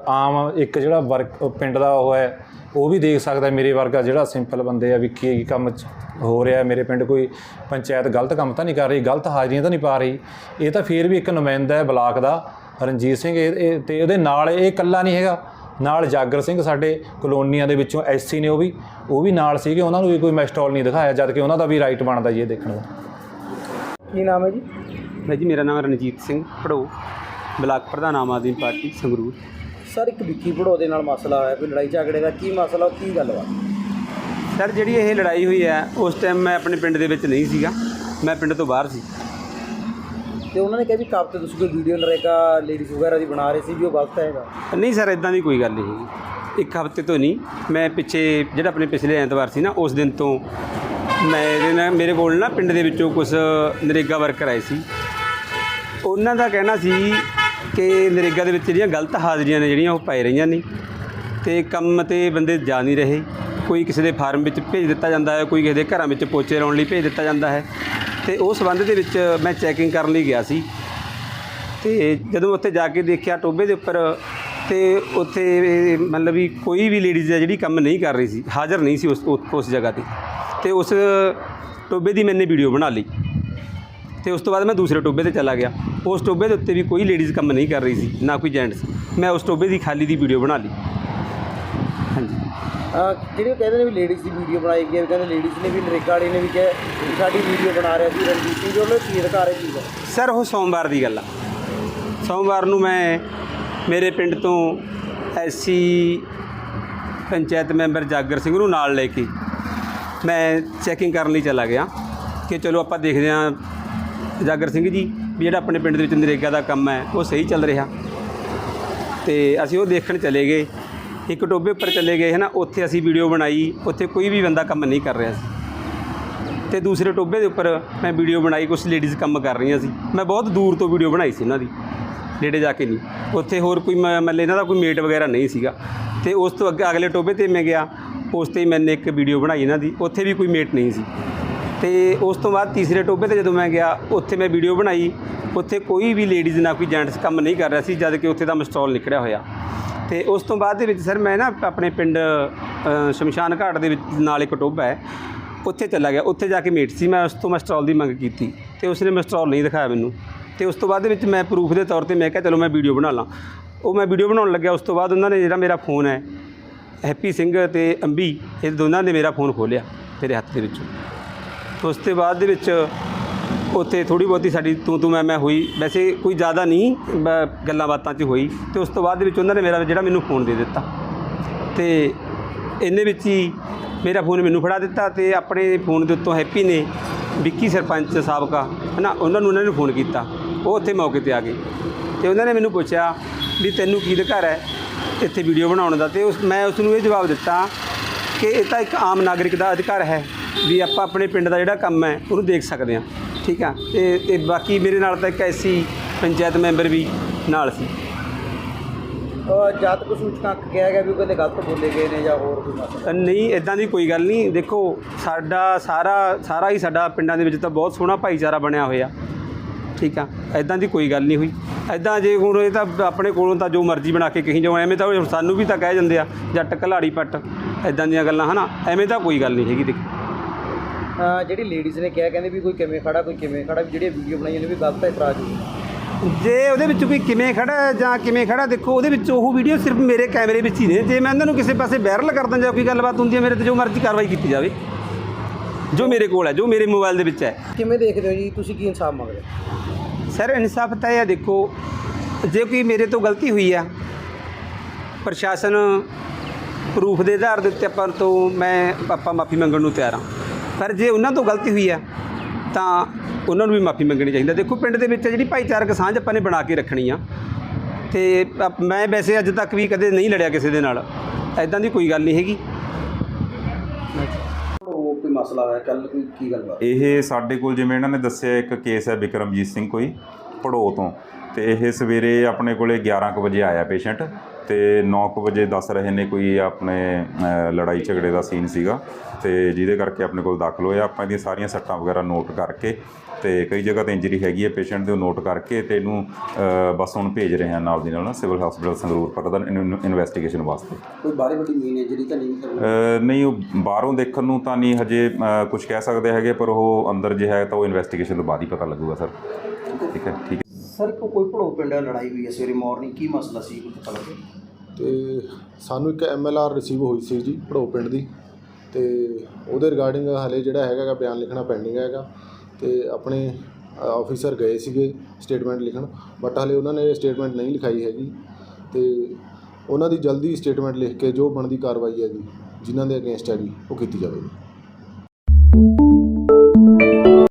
ਆਮ ਇੱਕ ਜਿਹੜਾ ਵਰਕ ਪਿੰਡ ਦਾ ਉਹ ਹੈ ਉਹ ਵੀ ਦੇਖ ਸਕਦਾ ਮੇਰੇ ਵਰਗਾ ਜਿਹੜਾ ਸਿੰਪਲ ਬੰਦੇ ਆ ਵੀ ਕੀ ਕੰਮ ਚ ਹੋ ਰਿਹਾ ਮੇਰੇ ਪਿੰਡ ਕੋਈ ਪੰਚਾਇਤ ਗਲਤ ਕੰਮ ਤਾਂ ਨਹੀਂ ਕਰ ਰਹੀ ਗਲਤ ਹਾਜ਼ਰੀਆਂ ਤਾਂ ਨਹੀਂ ਪਾ ਰਹੀ। ਇਹ ਤਾਂ ਫੇਰ ਵੀ ਇੱਕ ਨੁਮਾਇੰਦਾ ਹੈ ਬਲਾਕ ਦਾ ਰਣਜੀਤ ਸਿੰਘ ਇਹ ਤੇ ਉਹਦੇ ਨਾਲ ਇਹ ਇਕੱਲਾ ਨਹੀਂ ਹੈਗਾ ਨਾਲ ਜਾਗਰ ਸਿੰਘ ਸਾਡੇ ਕਲੋਨੀਆਂ ਦੇ ਵਿੱਚੋਂ ਐਸਸੀ ਨੇ ਉਹ ਵੀ ਉਹ ਵੀ ਨਾਲ ਸੀਗੇ ਉਹਨਾਂ ਨੂੰ ਵੀ ਕੋਈ ਮੈਸਟਾਲ ਨਹੀਂ ਦਿਖਾਇਆ ਜਦ ਕਿ ਉਹਨਾਂ ਦਾ ਵੀ ਰਾਈਟ ਬਣਦਾ ਜੀ ਇਹ ਦੇਖਣ ਦਾ। ਕੀ ਨਾਮ ਹੈ ਜੀ? ਭਾਈ ਜੀ ਮੇਰਾ ਨਾਮ ਰਣਜੀਤ ਸਿੰਘ ਪੜੋ ਬਲਾਕ ਪ੍ਰਧਾਨ ਆਮ ਆਦਮੀ ਪਾਰਟੀ ਸੰਗਰੂਰ। ਸਰ ਇੱਕ ਵਿੱਕੀ ਭੜੋ ਦੇ ਨਾਲ ਮਸਲਾ ਹੋਇਆ ਕੋਈ ਲੜਾਈ ਝਗੜੇ ਦਾ ਕੀ ਮਸਲਾ ਉਹ ਕੀ ਗੱਲਬਾਤ? ਸਰ ਜਿਹੜੀ ਇਹ ਲੜਾਈ ਹੋਈ ਹੈ ਉਸ ਟਾਈਮ ਮੈਂ ਆਪਣੇ ਪਿੰਡ ਦੇ ਵਿੱਚ ਨਹੀਂ ਸੀਗਾ। ਮੈਂ ਪਿੰਡ ਤੋਂ ਬਾਹਰ ਸੀ। ਤੇ ਉਹਨਾਂ ਨੇ ਕਿਹਾ ਵੀ ਤੇ ਤੁਸੀਂ ਕੋਈ ਵੀਡੀਓ ਨਰੇਗਾ ਲੇਡੀਜ਼ ਵਗੈਰਾ ਦੀ ਬਣਾ ਰਹੇ ਸੀ ਵੀ ਉਹ ਗਲਤ ਹੈਗਾ। ਨਹੀਂ ਸਰ ਇਦਾਂ ਦੀ ਕੋਈ ਗੱਲ ਨਹੀਂ ਹੈਗੀ। ਇੱਕ ਹਫ਼ਤੇ ਤੋਂ ਨਹੀਂ ਮੈਂ ਪਿੱਛੇ ਜਿਹੜਾ ਆਪਣੇ ਪਿਛਲੇ ਐਤਵਾਰ ਸੀ ਨਾ ਉਸ ਦਿਨ ਤੋਂ ਮੇਰੇ ਨਾਲ ਮੇਰੇ ਕੋਲ ਨਾ ਪਿੰਡ ਦੇ ਵਿੱਚੋਂ ਕੁਝ ਨਰੇਗਾ ਵਰਕਰ ਆਏ ਸੀ। ਉਹਨਾਂ ਦਾ ਕਹਿਣਾ ਸੀ ਕਿ ਨਰੇਗਾ ਦੇ ਵਿੱਚ ਜਿਹੜੀਆਂ ਗਲਤ ਹਾਜ਼ਰੀਆਂ ਨੇ ਜਿਹੜੀਆਂ ਉਹ ਪਾਈ ਰਹੀਆਂ ਨੇ ਤੇ ਕੰਮ ਤੇ ਬੰਦੇ ਜਾ ਨਹੀਂ ਰਹੇ। ਕੋਈ ਕਿਸੇ ਦੇ ਫਾਰਮ ਵਿੱਚ ਭੇਜ ਦਿੱਤਾ ਜਾਂਦਾ ਹੈ, ਕੋਈ ਕਿਸੇ ਦੇ ਘਰਾਂ ਵਿੱਚ ਪੋਚੇ ਲਾਉਣ ਲਈ ਭੇਜ ਦਿੱਤਾ ਜਾਂਦਾ ਹੈ ਤੇ ਉਸ ਸੰਬੰਧ ਦੇ ਵਿੱਚ ਮੈਂ ਚੈਕਿੰਗ ਕਰਨ ਲਈ ਗਿਆ ਸੀ। ਤੇ ਜਦੋਂ ਉੱਥੇ ਜਾ ਕੇ ਦੇਖਿਆ ਟੋਬੇ ਦੇ ਉੱਪਰ ਤੇ ਉੱਥੇ ਮਤਲਬ ਵੀ ਕੋਈ ਵੀ ਲੇਡੀਜ਼ ਹੈ ਜਿਹੜੀ ਕੰਮ ਨਹੀਂ ਕਰ ਰਹੀ ਸੀ, ਹਾਜ਼ਰ ਨਹੀਂ ਸੀ ਉਸ, ਉਸ- ਉਸ ਜਗ੍ਹਾ ਤੇ। ਤੇ ਉਸ ਟੋਬੇ ਦੀ ਮੈਨੇ ਵੀਡੀਓ ਬਣਾ ਲਈ। ਤੇ ਉਸ ਤੋਂ ਬਾਅਦ ਮੈਂ ਦੂਸਰੇ ਟੋਬੇ ਤੇ ਚਲਾ ਗਿਆ। ਉਸ ਟੋਬੇ ਦੇ ਉੱਤੇ ਵੀ ਕੋਈ ਲੇਡੀਜ਼ ਕੰਮ ਨਹੀਂ ਕਰ ਰਹੀ ਸੀ ਨਾ ਕੋਈ ਜੈਂਟਸ ਮੈਂ ਉਸ ਟੋਬੇ ਦੀ ਖਾਲੀ ਦੀ ਵੀਡੀਓ ਬਣਾ ਲਈ। ਹਾਂਜੀ। ਜਿਹੜੇ ਕਹਿੰਦੇ ਨੇ ਵੀ ਲੇਡੀਜ਼ ਦੀ ਵੀਡੀਓ ਬਣਾਈ ਗਈ ਹੈ ਕਹਿੰਦੇ ਲੇਡੀਜ਼ ਨੇ ਵੀ ਨਰੇਗਾ ਵਾਲੇ ਨੇ ਵੀ ਕਿਹਾ ਵੀ ਸਾਡੀ ਵੀਡੀਓ ਬਣਾ ਰਿਹਾ ਸੀ ਰਣਜੀਤ ਸਿੰਘ ਜੀ ਉਹਨਾਂ ਕੀ ਅਧਿਕਾਰ ਹੈ। ਦਾ ਸਰ ਉਹ ਸੋਮਵਾਰ ਦੀ ਗੱਲ ਆ। ਸੋਮਵਾਰ ਨੂੰ ਮੈਂ ਮੇਰੇ ਪਿੰਡ ਤੋਂ ਐਸਸੀ ਪੰਚਾਇਤ ਮੈਂਬਰ ਜਾਗਰ ਸਿੰਘ ਨੂੰ ਨਾਲ ਲੈ ਕੇ ਮੈਂ ਚੈਕਿੰਗ ਕਰਨ ਲਈ ਚਲਾ ਗਿਆ ਕਿ ਚਲੋ ਆਪਾਂ ਦੇਖਦੇ ਹਾਂ ਜਾਗਰ ਸਿੰਘ ਜੀ, ਵੀ ਜਿਹੜਾ ਆਪਣੇ ਪਿੰਡ ਦੇ ਵਿੱਚ ਨਰੇਗਾ ਦਾ ਕੰਮ ਹੈ, ਉਹ ਸਹੀ ਚੱਲ ਰਿਹਾ। ਤੇ ਅਸੀਂ ਉਹ ਦੇਖਣ ਚਲੇ ਗਏ। ਇੱਕ ਟੋਬੇ ਉੱਪਰ ਚਲੇ ਗਏ ਹੈ ਨਾ ਉੱਥੇ ਅਸੀਂ ਵੀਡੀਓ ਬਣਾਈ। ਉੱਥੇ ਕੋਈ ਵੀ ਬੰਦਾ ਕੰਮ ਨਹੀਂ ਕਰ ਰਿਹਾ ਸੀ। ਤੇ ਦੂਸਰੇ ਟੋਬੇ ਦੇ ਉੱਪਰ ਮੈਂ ਵੀਡੀਓ ਬਣਾਈ ਕੁਝ ਲੇਡੀਜ਼ ਕੰਮ ਕਰ ਰਹੀਆਂ ਸੀ। ਮੈਂ ਬਹੁਤ ਦੂਰ ਤੋਂ ਵੀਡੀਓ ਬਣਾਈ ਸੀ ਇਹਨਾਂ ਦੀ, ਨੇੜੇ ਜਾ ਕੇ ਨਹੀਂ। ਉੱਥੇ ਹੋਰ ਕੋਈ ਮ- ਮਤਲਬ ਇਹਨਾਂ ਦਾ ਕੋਈ ਮੇਟ ਵਗੈਰਾ ਨਹੀਂ ਸੀਗਾ। ਤੇ ਉਸ ਤੋਂ ਅੱਗੇ ਅਗਲੇ ਟੋਬੇ ਤੇ ਮੈਂ ਗਿਆ, ਉਸ ਤੇ ਮੈਨੇ ਇੱਕ ਵੀਡੀਓ ਬਣਾਈ ਇਹਨਾਂ ਦੀ। ਉੱਥੇ ਵੀ ਕੋਈ ਮੇਟ ਨਹੀਂ ਸੀ। ਤੇ ਉਸ ਤੋਂ ਬਾਅਦ ਤੀਸਰੇ ਟੋਬੇ ਤੇ ਜਦੋਂ ਮੈਂ ਗਿਆ, ਉੱਥੇ ਮੈਂ ਵੀਡੀਓ ਬਣਾਈ। ਉੱਥੇ ਕੋਈ ਵੀ ਲੇਡੀਜ਼ ਨਾ ਕੋਈ ਜੈਂਟਸ ਕੰਮ ਨਹੀਂ ਕਰ ਰਿਹਾ ਸੀ, ਜਦ ਕਿ ਉੱਥੇ ਦਾ ਮਸਟਾਲ ਨਿਕਲਿਆ ਹੋਇਆ। ਤੇ ਉਸ ਤੋਂ ਬਾਅਦ ਦੇ ਵਿੱਚ ਸਰ ਮੈਂ ਨਾ ਆਪਣੇ ਪਿੰਡ ਸ਼ਮਸ਼ਾਨ ਘਾਟ ਦੇ ਵਿੱਚ ਨਾਲ ਇੱਕ ਟੋਬਾ ਹੈ। ਉੱਥੇ ਚਲਾ ਗਿਆ। ਉੱਥੇ ਜਾ ਕੇ ਮੀਟ ਸੀ। ਮੈਂ ਉਸ ਤੋਂ ਮਸਟਰੋਲ ਦੀ ਮੰਗ ਕੀਤੀ ਤੇ ਉਸਨੇ ਮਸਟਰੋਲ ਨਹੀਂ ਦਿਖਾਇਆ ਮੈਨੂੰ। ਤੇ ਉਸ ਤੋਂ ਬਾਅਦ ਦੇ ਵਿੱਚ ਮੈਂ ਪ੍ਰੂਫ ਦੇ ਤੌਰ ਤੇ ਮੈਂ ਕਿਹਾ, ਚਲੋ ਮੈਂ ਵੀਡੀਓ ਬਣਾ ਲਾਂ। ਉਹ ਮੈਂ ਵੀਡੀਓ ਬਣਾਉਣ ਲੱਗਿਆ। ਉਸ ਤੋਂ ਬਾਅਦ ਉਹਨਾਂ ਨੇ ਜਿਹੜਾ ਮੇਰਾ ਫੋਨ ਹੈ, ਹੈਪੀ ਸਿੰਘ ਤੇ ਅੰਬੀ, ਇਹ ਦੋਨਾਂ ਨੇ ਮੇਰਾ ਫੋਨ ਖੋਲਿਆ ਮੇਰੇ ਹੱਥ ਦੇ ਵਿੱਚੋਂ। ਉਸ ਤੋਂ ਬਾਅਦ ਦੇ ਵਿੱਚ ਉੱਥੇ ਥੋੜੀ ਬਹੁਤੀ ਸਾਡੀ ਤੂੰ ਤੂੰ ਮੈਂ ਮੈਂ ਹੋਈ। ਵੈਸੇ ਕੋਈ ਜ਼ਿਆਦਾ ਨਹੀਂ ਗੱਲਾਂ ਬਾਤਾਂ 'ਚ ਹੋਈ ਤੇ ਉਸ ਤੋਂ ਬਾਅਦ ਦੇ ਵਿੱਚ ਉਹਨਾਂ ਨੇ ਮੇਰਾ ਜਿਹੜਾ ਮੈਨੂੰ ਫੋਨ ਦੇ ਦਿੱਤਾ। ਤੇ ਇੰਨੇ ਵਿੱਚ ਹੀ ਮੇਰਾ ਫੋਨ ਮੈਨੂੰ ਫੜਾ ਦਿੱਤਾ ਤੇ ਆਪਣੇ ਫੋਨ ਦੇ ਉੱਤੋਂ ਹੈਪੀ ਨੇ ਵਿੱਕੀ ਸਰਪੰਚ ਸਾਬਕਾ, ਹਨਾ, ਉਹਨਾਂ ਨੂੰ ਉਹਨਾਂ ਨੇ ਫੋਨ ਕੀਤਾ। ਉਹ ਉੱਥੇ ਮੌਕੇ ਤੇ ਆ ਗਏ ਤੇ ਉਹਨਾਂ ਨੇ ਮੈਨੂੰ ਪੁੱਛਿਆ ਵੀ ਤੈਨੂੰ ਕੀ ਅਧਿਕਾਰ ਹੈ ਇੱਥੇ ਵੀਡੀਓ ਬਣਾਉਣ ਦਾ? ਤੇ ਉਸ ਮੈਂ ਉਸ ਨੂੰ ਇਹ ਜਵਾਬ ਦਿੱਤਾ ਕਿ ਇਹ ਤਾਂ ਇੱਕ ਆਮ ਨਾਗਰਿਕ ਦਾ ਅਧਿਕਾਰ ਹੈ। ਵੀ ਆਪਾਂ ਆਪਣੇ ਪਿੰਡ ਦਾ ਜਿਹੜਾ ਕੰਮ ਹੈ ਉਹਨੂੰ ਦੇਖ ਸਕਦੇ ਹਾਂ। ਠੀਕ ਆ? ਤੇ ਤੇ ਬਾਕੀ ਮੇਰੇ ਨਾਲ ਤਾਂ ਇੱਕ ਐਸੀ ਪੰਚਾਇਤ ਮੈਂਬਰ ਵੀ ਨਾਲ ਸੀ। ਜਦ ਕੁਝ ਸੂਚਨਾ ਕਿਹਾ ਗਿਆ ਵੀ ਉਹ ਕਹਿੰਦੇ ਗਲਤ ਬੋਲੇ ਗਏ ਨੇ ਜਾਂ ਹੋਰ ਕੋਈ ਮਸਲਾ? ਨਹੀਂ ਇਦਾਂ ਦੀ ਕੋਈ ਗੱਲ ਨਹੀਂ। ਦੇਖੋ ਸਾਡਾ ਸਾਰਾ ਸਾਰਾ ਹੀ ਸਾਡਾ ਪਿੰਡਾਂ ਦੇ ਵਿੱਚ ਤਾਂ ਬਹੁਤ ਸੋਹਣਾ ਭਾਈਚਾਰਾ ਬਣਿਆ ਹੋਇਆ। ਠੀਕ ਆ? ਇਦਾਂ ਦੀ ਕੋਈ ਗੱਲ ਨਹੀਂ ਹੋਈ। ਇਦਾਂ ਜੇ ਹੁਣ ਇਹ ਤਾਂ ਆਪਣੇ ਕੋਲੋਂ ਤਾਂ ਜੋ ਮਰਜ਼ੀ ਬਣਾ ਕੇ ਕਹੀ ਜਾਓ ਐਵੇਂ ਤਾਂ ਸਾਨੂੰ ਵੀ ਤਾਂ ਕਹਿ ਜਾਂਦੇ ਆ ਜੱਟ ਘਲਾੜੀ ਪੱਟ ਇਦਾਂ ਦੀਆਂ ਗੱਲਾਂ ਹਨਾ? ਐਵੇਂ ਤਾਂ ਕੋਈ ਗੱਲ ਨਹੀਂ ਹੈਗੀ ਦੇਖ। ਜਿਹੜੀ ਲੇਡੀਜ਼ ਨੇ ਕਿਹਾ ਕਹਿੰਦੇ ਵੀ ਕੋਈ ਕਿਵੇਂ ਖੜਾ ਕੋਈ ਕਿਵੇਂ ਖੜਾ ਵੀ ਜਿਹੜੀਆਂ ਵੀਡੀਓ ਬਣਾਈਆਂ ਨੇ ਵੀ ਗਲਤ ਇਤਰਾਜ਼ ਹੋਈ ਜੇ ਉਹਦੇ ਵਿੱਚ ਕੋਈ ਕਿਵੇਂ ਖੜਾ ਹੈ ਜਾਂ ਕਿਵੇਂ ਖੜਾ ਦੇਖੋ ਉਹਦੇ ਵਿੱਚ ਉਹ ਵੀਡੀਓ ਸਿਰਫ ਮੇਰੇ ਕੈਮਰੇ ਵਿੱਚ ਹੀ ਨੇ। ਜੇ ਮੈਂ ਉਹਨਾਂ ਨੂੰ ਕਿਸੇ ਪਾਸੇ ਵਾਇਰਲ ਕਰ ਦਾਂ ਜਾਂ ਕੋਈ ਗੱਲਬਾਤ ਹੁੰਦੀ ਹੈ ਮੇਰੇ ਤੇ ਜੋ ਮਰਜ਼ੀ ਕਾਰਵਾਈ ਕੀਤੀ ਜਾਵੇ। ਜੋ ਮੇਰੇ ਕੋਲ ਹੈ ਜੋ ਮੇਰੇ ਮੋਬਾਈਲ ਦੇ ਵਿੱਚ ਹੈ। ਕਿਵੇਂ ਦੇਖਦੇ ਹੋ ਜੀ? ਤੁਸੀਂ ਕੀ ਇਨਸਾਫ ਮੰਗਦੇ ਸਰ ਇਨਸਾਫ ਤਾਂ ਇਹ ਦੇਖੋ ਜੇ ਕੋਈ ਮੇਰੇ ਤੋਂ ਗਲਤੀ ਹੋਈ ਆ ਪ੍ਰਸ਼ਾਸਨ ਪ੍ਰੂਫ ਦੇ ਆਧਾਰ ਦੇ ਉੱਤੇ ਆਪਾਂ ਤੋਂ ਮੈਂ ਆਪਾਂ ਮਾਫੀ ਮੰਗਣ ਨੂੰ ਤਿਆਰ ਹਾਂ। ਪਰ ਜੇ ਉਹਨਾਂ ਤੋਂ ਗਲਤੀ ਹੋਈ ਆ ਤਾਂ ਉਹਨਾਂ ਨੂੰ ਵੀ ਮਾਫੀ ਮੰਗਣੀ ਚਾਹੀਦੀ ਦੇਖੋ ਪਿੰਡ ਦੇ ਵਿੱਚ ਜਿਹੜੀ ਭਾਈਚਾਰਕ ਸਾਂਝ ਆਪਾਂ ਨੇ ਬਣਾ ਕੇ ਰੱਖਣੀ ਆ। ਤੇ ਮੈਂ ਵੈਸੇ ਅੱਜ ਤੱਕ ਵੀ ਕਦੇ ਨਹੀਂ ਲੜਿਆ ਕਿਸੇ ਦੇ ਨਾਲ। ਐਦਾਂ ਦੀ ਕੋਈ ਗੱਲ ਨਹੀਂ ਹੈਗੀ। ਕੋਈ ਮਸਲਾ ਹੋਇਆ ਕੱਲ ਕੋਈ ਕੀ ਗੱਲਬਾਤ? ਇਹ ਸਾਡੇ ਕੋਲ ਜਿਵੇਂ ਇਹਨਾਂ ਨੇ ਦੱਸਿਆ ਇੱਕ ਕੇਸ ਹੈ ਵਿਕਰਮਜੀਤ ਸਿੰਘ ਕੋਈ ਪੜੋ ਤੋਂ। ਤੇ ਇਹ ਸਵੇਰੇ ਆਪਣੇ ਕੋਲੇ 11 ਕੁ ਵਜੇ ਆਇਆ ਪੇਸ਼ੈਂਟ ਤੇ 9 ਕੁ ਵਜੇ ਦੱਸ ਰਹੇ ਨੇ ਕੋਈ ਆਪਣੇ ਲੜਾਈ ਝਗੜੇ ਦਾ ਸੀਨ ਸੀਗਾ ਤੇ ਜਿਹਦੇ ਕਰਕੇ ਆਪਣੇ ਕੋਲ ਦਾਖਲ ਹੋਇਆ। ਆਪਾਂ ਇਹਦੀਆਂ ਸਾਰੀਆਂ ਸੱਟਾਂ ਵਗੈਰਾ ਨੋਟ ਕਰਕੇ ਤੇ ਕਈ ਜਗ੍ਹਾ ਤੇ ਇੰਜਰੀ ਹੈਗੀ ਹੈ ਪੇਸ਼ੈਂਟ ਦੇ ਉਹ ਨੋਟ ਕਰਕੇ ਤੇ ਇਹਨੂੰ ਬਸ ਹੁਣ ਭੇਜ ਰਹੇ ਹਾਂ ਨਾਲ ਦੀ ਨਾਲ ਸਿਵਲ ਹਸਪੀਟਲ ਸੰਗਰੂਰ ਪਟਦਾ ਇਨਵੈਸਟੀਗੇਸ਼ਨ ਵਾਸਤੇ। ਕੋਈ ਬਾਰੀ ਵੱਡੀ ਮੇਨ ਇੰਜਰੀ ਤਾਂ ਨਹੀਂ ਨਹੀਂ ਉਹ ਬਾਹਰੋਂ ਦੇਖਣ ਨੂੰ ਤਾਂ ਨਹੀਂ ਹਜੇ ਕੁਝ ਕਹਿ ਸਕਦੇ ਹੈਗੇ ਪਰ ਉਹ ਅੰਦਰ ਜੇ ਹੈ ਤਾਂ ਉਹ ਇਨਵੈਸਟੀਗੇਸ਼ਨ ਤੋਂ ਬਾਅਦ ਹੀ ਪਤਾ ਲੱਗੂਗਾ ਸਰ। ਠੀਕ ਹੈ ਠੀਕ ਹੈ। ਸਰ, ਕੋ ਕੋਈ ਭੜੋ ਪਿੰਡ ਨਾਲ ਲੜਾਈ ਹੋਈ ਹੈ ਸਵੇਰੇ ਮਾਰਨਿੰਗ ਕੀ ਮਸਲਾ ਸੀ ਕੁਝ ਪਤਾ ਲੱਗਿਆ ਤੇ ਸਾਨੂੰ ਇੱਕ ਐਮਐਲਆਰ ਰਿਸੀਵ ਹੋਈ ਸੀ ਜੀ, ਭੜੋ ਪਿੰਡ ਦੀ। ਤੇ ਉਹਦੇ ਰਿਗਾਰਡਿੰਗ ਹਲੇ ਜਿਹੜਾ ਹੈਗਾ ਗਾ, ਬਿਆਨ ਲਿਖਣਾ ਪੈਂਡਿੰਗ ਹੈਗਾ। ਤੇ ਆਪਣੇ ਆਫੀਸਰ ਗਏ ਸੀਗੇ ਸਟੇਟਮੈਂਟ ਲਿਖਣ ਬਟ ਹਲੇ ਉਹਨਾਂ ਨੇ ਸਟੇਟਮੈਂਟ ਨਹੀਂ ਲਿਖਾਈ ਹੈਗੀ। ਤੇ ਉਹਨਾਂ ਦੀ ਜਲਦੀ ਸਟੇਟਮੈਂਟ ਲਿਖ ਕੇ ਜੋ ਬਣਦੀ ਕਾਰਵਾਈ ਹੈਗੀ, ਜਿਨ੍ਹਾਂ ਦੇ ਅਗੇਂਸਟ ਹੈਗੀ, ਉਹ ਕੀਤੀ ਜਾਵੇਗੀ।